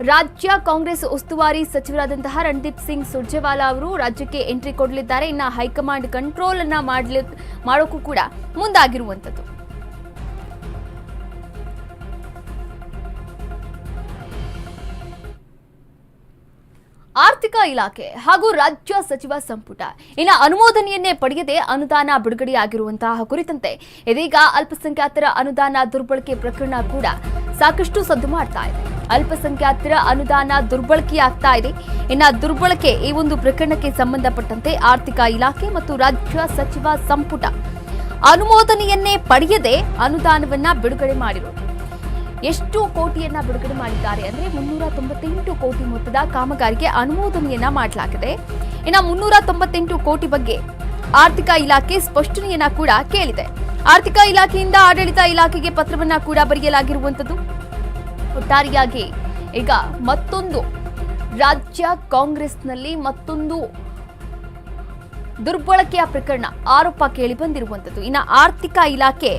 ರಾಜ್ಯ ಕಾಂಗ್ರೆಸ್ ಉಸ್ತುವಾರಿ ಸಚಿವರಾದಂತಹ ರಣದೀಪ್ ಸಿಂಗ್ ಸುರ್ಜೇವಾಲಾ ಅವರು ರಾಜ್ಯಕ್ಕೆ ಎಂಟ್ರಿ ಕೊಡಲಿದ್ದಾರೆ. ಇನ್ನು ಹೈಕಮಾಂಡ್ ಕಂಟ್ರೋಲ್ ಅನ್ನ ಮಾಡಲಿ ಮಾಡೋಕ್ಕೂ ಕೂಡ ಮುಂದಾಗಿರುವಂತದ್ದು ಆರ್ಥಿಕ ಇಲಾಖೆ ಹಾಗೂ ರಾಜ್ಯ ಸಚಿವ ಸಂಪುಟ. ಇನ್ನು ಅನುಮೋದನೆಯನ್ನೇ ಪಡೆಯದೆ ಅನುದಾನ ಬಿಡುಗಡೆಯಾಗಿರುವಂತಹ ಕುರಿತಂತೆ ಇದೀಗ ಅಲ್ಪಸಂಖ್ಯಾತರ ಅನುದಾನ ದುರ್ಬಳಕೆ ಪ್ರಕರಣ ಕೂಡ ಸಾಕಷ್ಟು ಸದ್ದು ಮಾಡ್ತಾ ಇದೆ. ಅಲ್ಪಸಂಖ್ಯಾತರ ಅನುದಾನ ದುರ್ಬಳಕೆಯಾಗ್ತಾ ಇದೆ. ಇನ್ನು ದುರ್ಬಳಕೆ ಈ ಒಂದು ಪ್ರಕರಣಕ್ಕೆ ಸಂಬಂಧಪಟ್ಟಂತೆ ಆರ್ಥಿಕ ಇಲಾಖೆ ಮತ್ತು ರಾಜ್ಯ ಸಚಿವ ಸಂಪುಟ ಅನುಮೋದನೆಯನ್ನೇ ಪಡೆಯದೆ ಅನುದಾನವನ್ನ ಬಿಡುಗಡೆ ಮಾಡಿರೋದು. ಎಷ್ಟು ಕೋಟಿಯನ್ನ ಬಿಡುಗಡೆ ಮಾಡಿದ್ದಾರೆ. ಅಂದ್ರೆ ಮುನ್ನೂರ ತೊಂಬತ್ತೆಂಟು ಕೋಟಿ ಮೊತ್ತದ ಕಾಮಗಾರಿಗೆ ಅನುಮೋದನೆಯನ್ನ ಮಾಡಲಾಗಿದೆ. ಇನ್ನು ಮುನ್ನೂರ ತೊಂಬತ್ತೆಂಟು ಕೋಟಿ ಬಗ್ಗೆ ಆರ್ಥಿಕ ಇಲಾಖೆ ಸ್ಪಷ್ಟನೆಯನ್ನ ಕೂಡ ಕೇಳಿದೆ. ಆರ್ಥಿಕ ಇಲಾಖೆಯಿಂದ ಆಡಳಿತ ಇಲಾಖೆಗೆ ಪತ್ರವನ್ನ ಕೂಡ ಬರೆಯಲಾಗಿರುವಂತದ್ದು ಒಟ್ಟಾರೆಯಾಗಿ ಈಗ ಮತ್ತೊಂದು ರಾಜ್ಯ ಕಾಂಗ್ರೆಸ್ನಲ್ಲಿ ಮತ್ತೊಂದು ದುರ್ಬಳಕೆಯ ಪ್ರಕರಣ ಆರೋಪ ಕೇಳಿ ಬಂದಿರುವಂತದ್ದು ಇನ್ನು ಆರ್ಥಿಕ ಇಲಾಖೆ,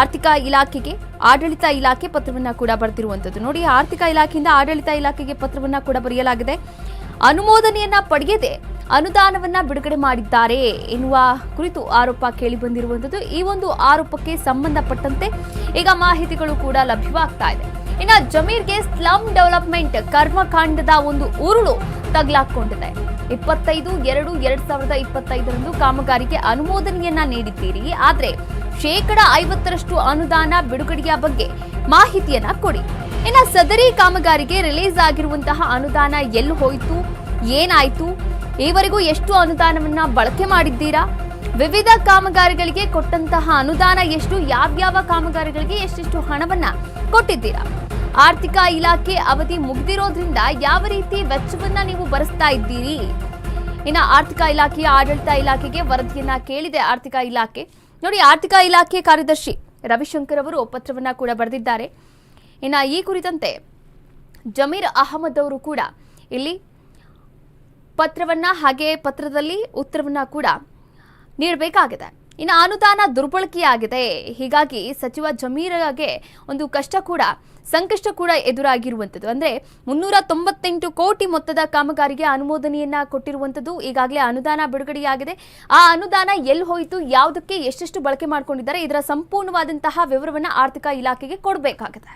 ಆರ್ಥಿಕ ಇಲಾಖೆಗೆ ಆಡಳಿತ ಇಲಾಖೆ ಪತ್ರವನ್ನ ಕೂಡ ಬರೆದಿರುವಂತದ್ದು ನೋಡಿ, ಆರ್ಥಿಕ ಇಲಾಖೆಯಿಂದ ಆಡಳಿತ ಇಲಾಖೆಗೆ ಪತ್ರವನ್ನ ಕೂಡ ಬರೆಯಲಾಗಿದೆ. ಅನುಮೋದನೆಯನ್ನ ಪಡೆಯದೆ ಅನುದಾನವನ್ನ ಬಿಡುಗಡೆ ಮಾಡಿದ್ದಾರೆ ಎನ್ನುವ ಕುರಿತು ಆರೋಪ ಕೇಳಿ ಬಂದಿರುವಂತದ್ದು. ಈ ಒಂದು ಆರೋಪಕ್ಕೆ ಸಂಬಂಧಪಟ್ಟಂತೆ ಈಗ ಮಾಹಿತಿಗಳು ಕೂಡ ಲಭ್ಯವಾಗ್ತಾ ಇದೆ. ಇನ್ನು ಜಮೀರ್ಗೆ ಸ್ಲಮ್ ಡೆವಲಪ್ಮೆಂಟ್ ಕರ್ಮಕಾಂಡದ ಒಂದು ಉರುಳು ತಗ್ಲಾಕೊಂಡಿದೆ. ಇಪ್ಪತ್ತೈದು ಎರಡು ಎರಡ್ ಸಾವಿರದ ಇಪ್ಪತ್ತೈದರಂದು ಕಾಮಗಾರಿಗೆ ಅನುಮೋದನೆಯನ್ನ ನೀಡಿದ್ದೀರಿ. ಆದ್ರೆ ಶೇಕಡ ಐವತ್ತರಷ್ಟು ಅನುದಾನ ಬಿಡುಗಡೆಯ ಬಗ್ಗೆ ಮಾಹಿತಿಯನ್ನ ಕೊಡಿ. ಇನ್ನು ಸದರಿ ಕಾಮಗಾರಿಗೆ ರಿಲೀಸ್ ಆಗಿರುವಂತಹ ಅನುದಾನ ಎಲ್ಲಿ ಹೋಯಿತು, ಏನಾಯಿತು, ಈವರೆಗೂ ಎಷ್ಟು ಅನುದಾನವನ್ನ ಬಳಕೆ ಮಾಡಿದ್ದೀರಾ, ವಿವಿಧ ಕಾಮಗಾರಿಗಳಿಗೆ ಕೊಟ್ಟಂತಹ ಅನುದಾನ ಎಷ್ಟು, ಯಾವ್ಯಾವ ಕಾಮಗಾರಿಗಳಿಗೆ ಎಷ್ಟೆಷ್ಟು ಹಣವನ್ನ ಕೊಟ್ಟಿದ್ದೀರಾ. ಆರ್ಥಿಕ ಇಲಾಖೆ ಅವಧಿ ಮುಗಿದಿರೋದ್ರಿಂದ ಯಾವ ರೀತಿ ವೆಚ್ಚವನ್ನ ನೀವು ಭರಿಸ್ತಾ ಇದ್ದೀರಿ. ಇನ್ನು ಆರ್ಥಿಕ ಇಲಾಖೆಯ ಆಡಳಿತ ಇಲಾಖೆಗೆ ವರದಿಯನ್ನ ಕೇಳಿದೆ. ಆರ್ಥಿಕ ಇಲಾಖೆ ನೋಡಿ, ಆರ್ಥಿಕ ಇಲಾಖೆ ಕಾರ್ಯದರ್ಶಿ ರವಿಶಂಕರ್ ಅವರು ಪತ್ರವನ್ನ ಕೂಡ ಬರೆದಿದ್ದಾರೆ. ಇನ್ನು ಈ ಕುರಿತಂತೆ ಜಮೀರ್ ಅಹಮದ್ ಅವರು ಕೂಡ ಇಲ್ಲಿ ಪತ್ರವನ್ನ ಹಾಗೆ ಪತ್ರದಲ್ಲಿ ಉತ್ತರವನ್ನ ಕೂಡ ನೀಡಬೇಕಾಗಿದೆ. ಇನ್ನು ಅನುದಾನ ದುರ್ಬಳಕೆಯಾಗಿದೆ. ಹೀಗಾಗಿ ಸಚಿವ ಜಮೀರಗೆ ಒಂದು ಕಷ್ಟ ಕೂಡ, ಸಂಕಷ್ಟ ಕೂಡ ಎದುರಾಗಿರುವಂಥದ್ದು. ಅಂದರೆ ಮುನ್ನೂರ ತೊಂಬತ್ತೆಂಟು ಕೋಟಿ ಮೊತ್ತದ ಕಾಮಗಾರಿಗೆ ಅನುಮೋದನೆಯನ್ನ ಕೊಟ್ಟಿರುವಂಥದ್ದು ಈಗಾಗಲೇ ಅನುದಾನ ಬಿಡುಗಡೆಯಾಗಿದೆ. ಆ ಅನುದಾನ ಎಲ್ಲಿ ಹೋಯಿತು, ಯಾವುದಕ್ಕೆ ಎಷ್ಟೆಷ್ಟು ಬಳಕೆ ಮಾಡ್ಕೊಂಡಿದ್ದಾರೆ, ಇದರ ಸಂಪೂರ್ಣವಾದಂತಹ ವಿವರವನ್ನ ಆರ್ಥಿಕ ಇಲಾಖೆಗೆ ಕೊಡಬೇಕಾಗಿದೆ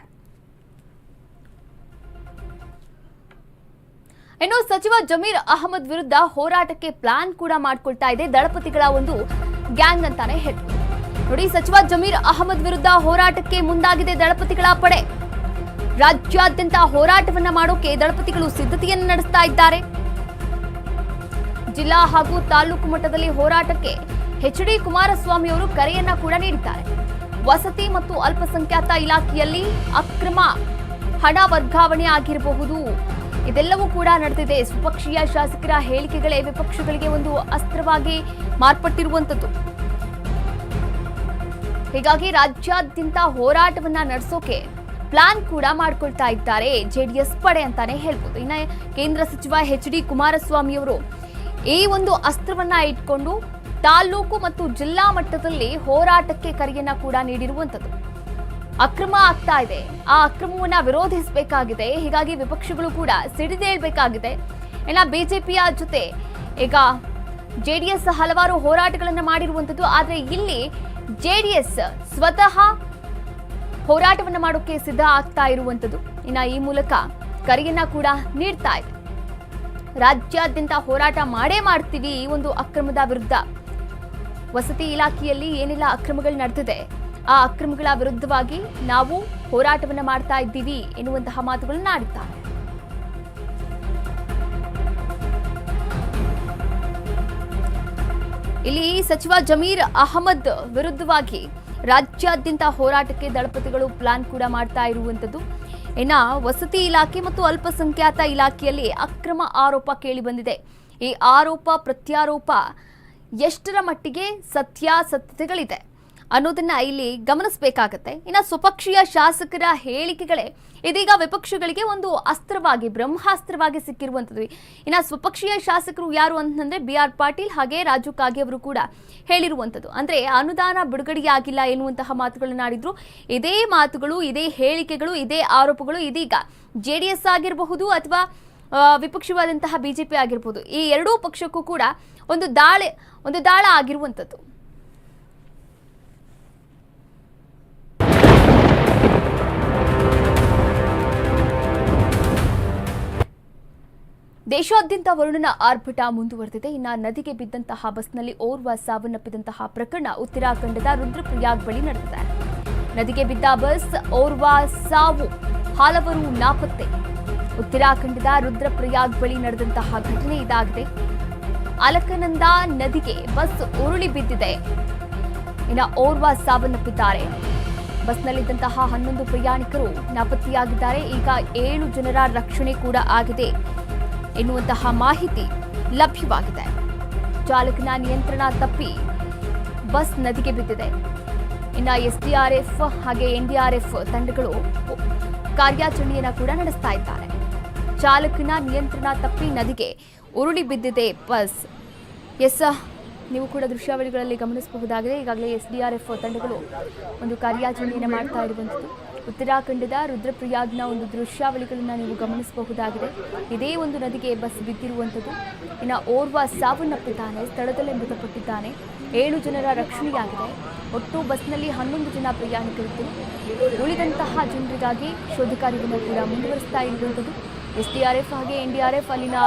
ಇನ್ನು ಸಚಿವ ಜಮೀರ್ ಅಹಮದ್ ವಿರುದ್ಧ ಹೋರಾಟಕ್ಕೆ ಪ್ಲಾನ್ ಕೂಡ ಮಾಡಿಕೊಳ್ತಾ ಇದೆ. ದಳಪತಿಗಳ ಒಂದು ಗ್ಯಾಂಗ್ ಅಂತಾನೆ ಹೇಳಿ ನೋಡಿ, ಸಚಿವ ಜಮೀರ್ ಅಹಮದ್ ವಿರುದ್ಧ ಹೋರಾಟಕ್ಕೆ ಮುಂದಾಗಿದೆ ದಳಪತಿಗಳ ಪಡೆ. ರಾಜ್ಯಾದ್ಯಂತ ಹೋರಾಟವನ್ನ ಮಾಡೋಕೆ ದಳಪತಿಗಳು ಸಿದ್ಧತೆಯನ್ನು ನಡೆಸ್ತಾ ಇದ್ದಾರೆ. ಜಿಲ್ಲಾ ಹಾಗೂ ತಾಲೂಕು ಮಟ್ಟದಲ್ಲಿ ಹೋರಾಟಕ್ಕೆ ಎಚ್ ಡಿ ಕುಮಾರಸ್ವಾಮಿ ಅವರು ಕರೆಯನ್ನ ಕೂಡ ನೀಡಿದ್ದಾರೆ. ವಸತಿ ಮತ್ತು ಅಲ್ಪಸಂಖ್ಯಾತ ಇಲಾಖೆಯಲ್ಲಿ ಅಕ್ರಮ ಹಣ ವರ್ಗಾವಣೆ ಆಗಿರಬಹುದು. ಇದೆಲ್ಲವೂ ಕೂಡ ನಡೆದಿದೆ. ಸ್ವಪಕ್ಷೀಯ ಶಾಸಕರ ಹೇಳಿಕೆಗಳೇ ವಿಪಕ್ಷಗಳಿಗೆ ಒಂದು ಅಸ್ತ್ರವಾಗಿ ಮಾರ್ಪಟ್ಟಿರುವಂತದ್ದು ಹೀಗಾಗಿ ರಾಜ್ಯಾದ್ಯಂತ ಹೋರಾಟವನ್ನ ನಡೆಸೋಕೆ ಪ್ಲಾನ್ ಕೂಡ ಮಾಡ್ಕೊಳ್ತಾ ಇದ್ದಾರೆ ಜೆಡಿಎಸ್ ಪಡೆ ಅಂತಾನೆ ಹೇಳ್ಬೋದು. ಇನ್ನ ಕೇಂದ್ರ ಸಚಿವ ಎಚ್ ಡಿ ಕುಮಾರಸ್ವಾಮಿ ಅವರು ಈ ಒಂದು ಅಸ್ತ್ರವನ್ನ ಇಟ್ಕೊಂಡು ತಾಲೂಕು ಮತ್ತು ಜಿಲ್ಲಾ ಮಟ್ಟದಲ್ಲಿ ಹೋರಾಟಕ್ಕೆ ಕರೆಯನ್ನ ಕೂಡ ನೀಡಿರುವಂತದ್ದು ಅಕ್ರಮ ಆಗ್ತಾ ಇದೆ. ಆ ಅಕ್ರಮವನ್ನ ವಿರೋಧಿಸಬೇಕಾಗಿದೆ. ಹೀಗಾಗಿ ವಿಪಕ್ಷಗಳು ಕೂಡ ಸಿಡಿದೇಳ್ಬೇಕಾಗಿದೆ ಇನ್ನ ಬಿಜೆಪಿಯ ಜೊತೆ ಈಗ ಜೆ ಡಿ ಎಸ್ ಹಲವಾರು ಹೋರಾಟಗಳನ್ನು ಮಾಡಿರುವಂತದ್ದು. ಆದ್ರೆ ಇಲ್ಲಿ ಜೆ ಡಿ ಎಸ್ ಸ್ವತಃ ಹೋರಾಟವನ್ನು ಮಾಡೋಕೆ ಸಿದ್ಧ ಆಗ್ತಾ ಇರುವಂತದ್ದು. ಇನ್ನ ಈ ಮೂಲಕ ಕರೆಯನ್ನ ಕೂಡ ನೀಡ್ತಾ ಇದೆ. ರಾಜ್ಯಾದ್ಯಂತ ಹೋರಾಟ ಮಾಡೇ ಮಾಡ್ತೀವಿ ಈ ಒಂದು ಅಕ್ರಮದ ವಿರುದ್ಧ. ವಸತಿ ಇಲಾಖೆಯಲ್ಲಿ ಏನೆಲ್ಲ ಅಕ್ರಮಗಳು ನಡೆದಿದೆ. ಆ ಅಕ್ರಮಗಳ ವಿರುದ್ಧವಾಗಿ ನಾವು ಹೋರಾಟವನ್ನು ಮಾಡ್ತಾ ಇದ್ದೀವಿ ಎನ್ನುವಂತಹ ಮಾತುಗಳನ್ನು ಆಡುತ್ತಾರೆ ಇಲ್ಲಿ ಸಚಿವ ಜಮೀರ್ ಅಹಮದ್ ವಿರುದ್ಧವಾಗಿ ರಾಜ್ಯಾದ್ಯಂತ ಹೋರಾಟಕ್ಕೆ ದಳಪತಿಗಳು ಪ್ಲಾನ್ ಕೂಡ ಮಾಡ್ತಾ ಇರುವಂತದ್ದು. ಇನ್ನ ವಸತಿ ಇಲಾಖೆ ಮತ್ತು ಅಲ್ಪಸಂಖ್ಯಾತ ಇಲಾಖೆಯಲ್ಲಿ ಅಕ್ರಮ ಆರೋಪ ಕೇಳಿ ಬಂದಿದೆ. ಈ ಆರೋಪ ಪ್ರತ್ಯಾರೋಪ ಎಷ್ಟರ ಮಟ್ಟಿಗೆ ಸತ್ಯಾಸತ್ಯತೆಗಳಿದೆ? ಅನ್ನೋದನ್ನ ಇಲ್ಲಿ ಗಮನಿಸಬೇಕಾಗತ್ತೆ. ಇನ್ನು ಸ್ವಪಕ್ಷೀಯ ಶಾಸಕರ ಹೇಳಿಕೆಗಳೇ ಇದೀಗ ವಿಪಕ್ಷಗಳಿಗೆ ಒಂದು ಅಸ್ತ್ರವಾಗಿ, ಬ್ರಹ್ಮಾಸ್ತ್ರವಾಗಿ ಸಿಕ್ಕಿರುವಂಥದ್ದು. ಇನ್ನು ಸ್ವಪಕ್ಷೀಯ ಶಾಸಕರು ಯಾರು ಅಂತಂದ್ರೆ ಬಿ ಆರ್ ಪಾಟೀಲ್ ಹಾಗೆ ರಾಜು ಕಾಗೆ ಅವರು ಕೂಡ ಹೇಳಿರುವಂಥದ್ದು. ಅಂದ್ರೆ ಅನುದಾನ ಬಿಡುಗಡೆಯಾಗಿಲ್ಲ ಎನ್ನುವಂತಹ ಮಾತುಗಳನ್ನು ಆಡಿದ್ರು. ಇದೇ ಮಾತುಗಳು, ಇದೇ ಹೇಳಿಕೆಗಳು, ಇದೇ ಆರೋಪಗಳು ಇದೀಗ ಜೆ ಡಿ ಎಸ್ ಆಗಿರಬಹುದು ಅಥವಾ ವಿಪಕ್ಷವಾದಂತಹ ಬಿಜೆಪಿ ಆಗಿರ್ಬೋದು ಈ ಎರಡೂ ಪಕ್ಷಕ್ಕೂ ಕೂಡ ಒಂದು ದಾಳಿ, ಒಂದು ದಾಳ ಆಗಿರುವಂಥದ್ದು. ದೇಶಾದ್ಯಂತ ವರುಣನ ಆರ್ಭಟ ಮುಂದುವರೆದಿದೆ. ಇನ್ನು ನದಿಗೆ ಬಿದ್ದಂತಹ ಬಸ್ನಲ್ಲಿ ಓರ್ವ ಸಾವನ್ನಪ್ಪಿದಂತಹ ಪ್ರಕರಣ ಉತ್ತರಾಖಂಡದ ರುದ್ರಪ್ರಯಾಗ್ ಬಳಿ ನಡೆದಿದೆ. ನದಿಗೆ ಬಿದ್ದ ಬಸ್, ಓರ್ವ ಸಾವು, ಹಲವರು ನಾಪತ್ತೆ. ಉತ್ತರಾಖಂಡದ ರುದ್ರಪ್ರಯಾಗ್ ಬಳಿ ನಡೆದಂತಹ ಘಟನೆ ಇದಾಗಿದೆ. ಅಲಕನಂದ ನದಿಗೆ ಬಸ್ ಉರುಳಿ ಬಿದ್ದಿದೆ. ಇನ್ನು ಓರ್ವ ಸಾವನ್ನಪ್ಪಿದ್ದಾರೆ. ಬಸ್ನಲ್ಲಿದ್ದಂತಹ ಹನ್ನೊಂದು ಪ್ರಯಾಣಿಕರು ನಾಪತ್ತೆಯಾಗಿದ್ದಾರೆ. ಈಗ ಏಳು ಜನರ ರಕ್ಷಣೆ ಕೂಡ ಆಗಿದೆ. ಎನ್ನುವಂತಹ ಮಾಹಿತಿ ಲಭ್ಯವಾಗಿದೆ. ಚಾಲಕನ ನಿಯಂತ್ರಣ ತಪ್ಪಿ ಬಸ್ ನದಿಗೆ ಬಿದ್ದಿದೆ. ಇನ್ನು ಎಸ್ಡಿಆರ್ಎಫ್ ಹಾಗೆ ಎನ್ಡಿಆರ್ಎಫ್ ತಂಡಗಳು ಕಾರ್ಯಾಚರಣೆಯನ್ನು ಕೂಡ ನಡೆಸ್ತಾ ಇದ್ದಾರೆ. ಚಾಲಕನ ನಿಯಂತ್ರಣ ತಪ್ಪಿ ನದಿಗೆ ಉರುಳಿ ಬಿದ್ದಿದೆ ಬಸ್. ಎಸ್, ನೀವು ಕೂಡ ದೃಶ್ಯಾವಳಿಗಳಲ್ಲಿ ಗಮನಿಸಬಹುದಾಗಿದೆ. ಈಗಾಗಲೇ ಎಸ್ ಡಿ ಆರ್ ಎಫ್ ತಂಡಗಳು ಒಂದು ಕಾರ್ಯಾಚರಣೆಯನ್ನು ಮಾಡ್ತಾ ಇರುವಂಥದ್ದು ಉತ್ತರಾಖಂಡದ ರುದ್ರಪ್ರಯಾಗ್ನ ಒಂದು ದೃಶ್ಯಾವಳಿಗಳನ್ನು ನೀವು ಗಮನಿಸಬಹುದಾಗಿದೆ. ಇದೇ ಒಂದು ನದಿಗೆ ಬಸ್ ಬಿದ್ದಿರುವಂಥದ್ದು. ಇನ್ನು ಓರ್ವ ಸಾವನ್ನಪ್ಪಿದ್ದಾನೆ ಸ್ಥಳದಲ್ಲೇ ಮೃತಪಟ್ಟಿದ್ದಾನೆ. ಏಳು ಜನರ ರಕ್ಷಣೆಯಾಗಿದೆ. ಒಟ್ಟು ಬಸ್ನಲ್ಲಿ ಹನ್ನೊಂದು ಜನ ಪ್ರಯಾಣಿಕರಿದ್ದರು. ಉಳಿದಂತಹ ಜನರಿಗಾಗಿ ಶೋಧ ಕಾರ್ಯವನ್ನು ಕೂಡ ಮುಂದುವರಿಸ್ತಾ ಇರುವಂಥದ್ದು. ಎಸ್ ಡಿ ಆರ್ ಎಫ್ ಹಾಗೆ ಎನ್ ಡಿ ಆರ್ ಎಫ್ ಅಲ್ಲಿನ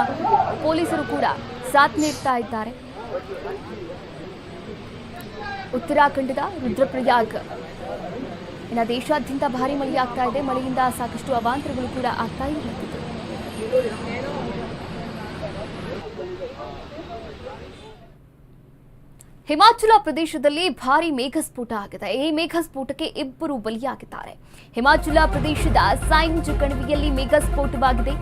ಪೊಲೀಸರು ಕೂಡ ಸಾಥ್ ನೀಡ್ತಾ ಇದ್ದಾರೆ. ಉತ್ತರಾಖಂಡದ ರುದ್ರಪ್ರಯಾಗ್ ಇನ್ನು ದೇಶಾದ್ಯಂತ ಭಾರಿ ಆಗ್ತಾ ಇದೆ. ಮಳೆಯಿಂದ ಸಾಕಷ್ಟು ಅವಾಂತರಗಳು ಕೂಡ ಆಗ್ತಾ ಇದೆ ಹಿಮಾಚಲ ಪ್ರದೇಶದಲ್ಲಿ ಭಾರಿ ಮೇಘಸ್ಫೋಟ ಆಗಿದೆ. ಈ ಮೇಘಸ್ಫೋಟಕ್ಕೆ ಇಬ್ಬರು ಬಲಿಯಾಗಿದ್ದಾರೆ. ಹಿಮಾಚಲ ಪ್ರದೇಶದ ಸೈನ್ಜ್ ಕಣಿವೆಯಲ್ಲಿ ಮೇಘಸ್ಫೋಟವಾಗಿದೆ.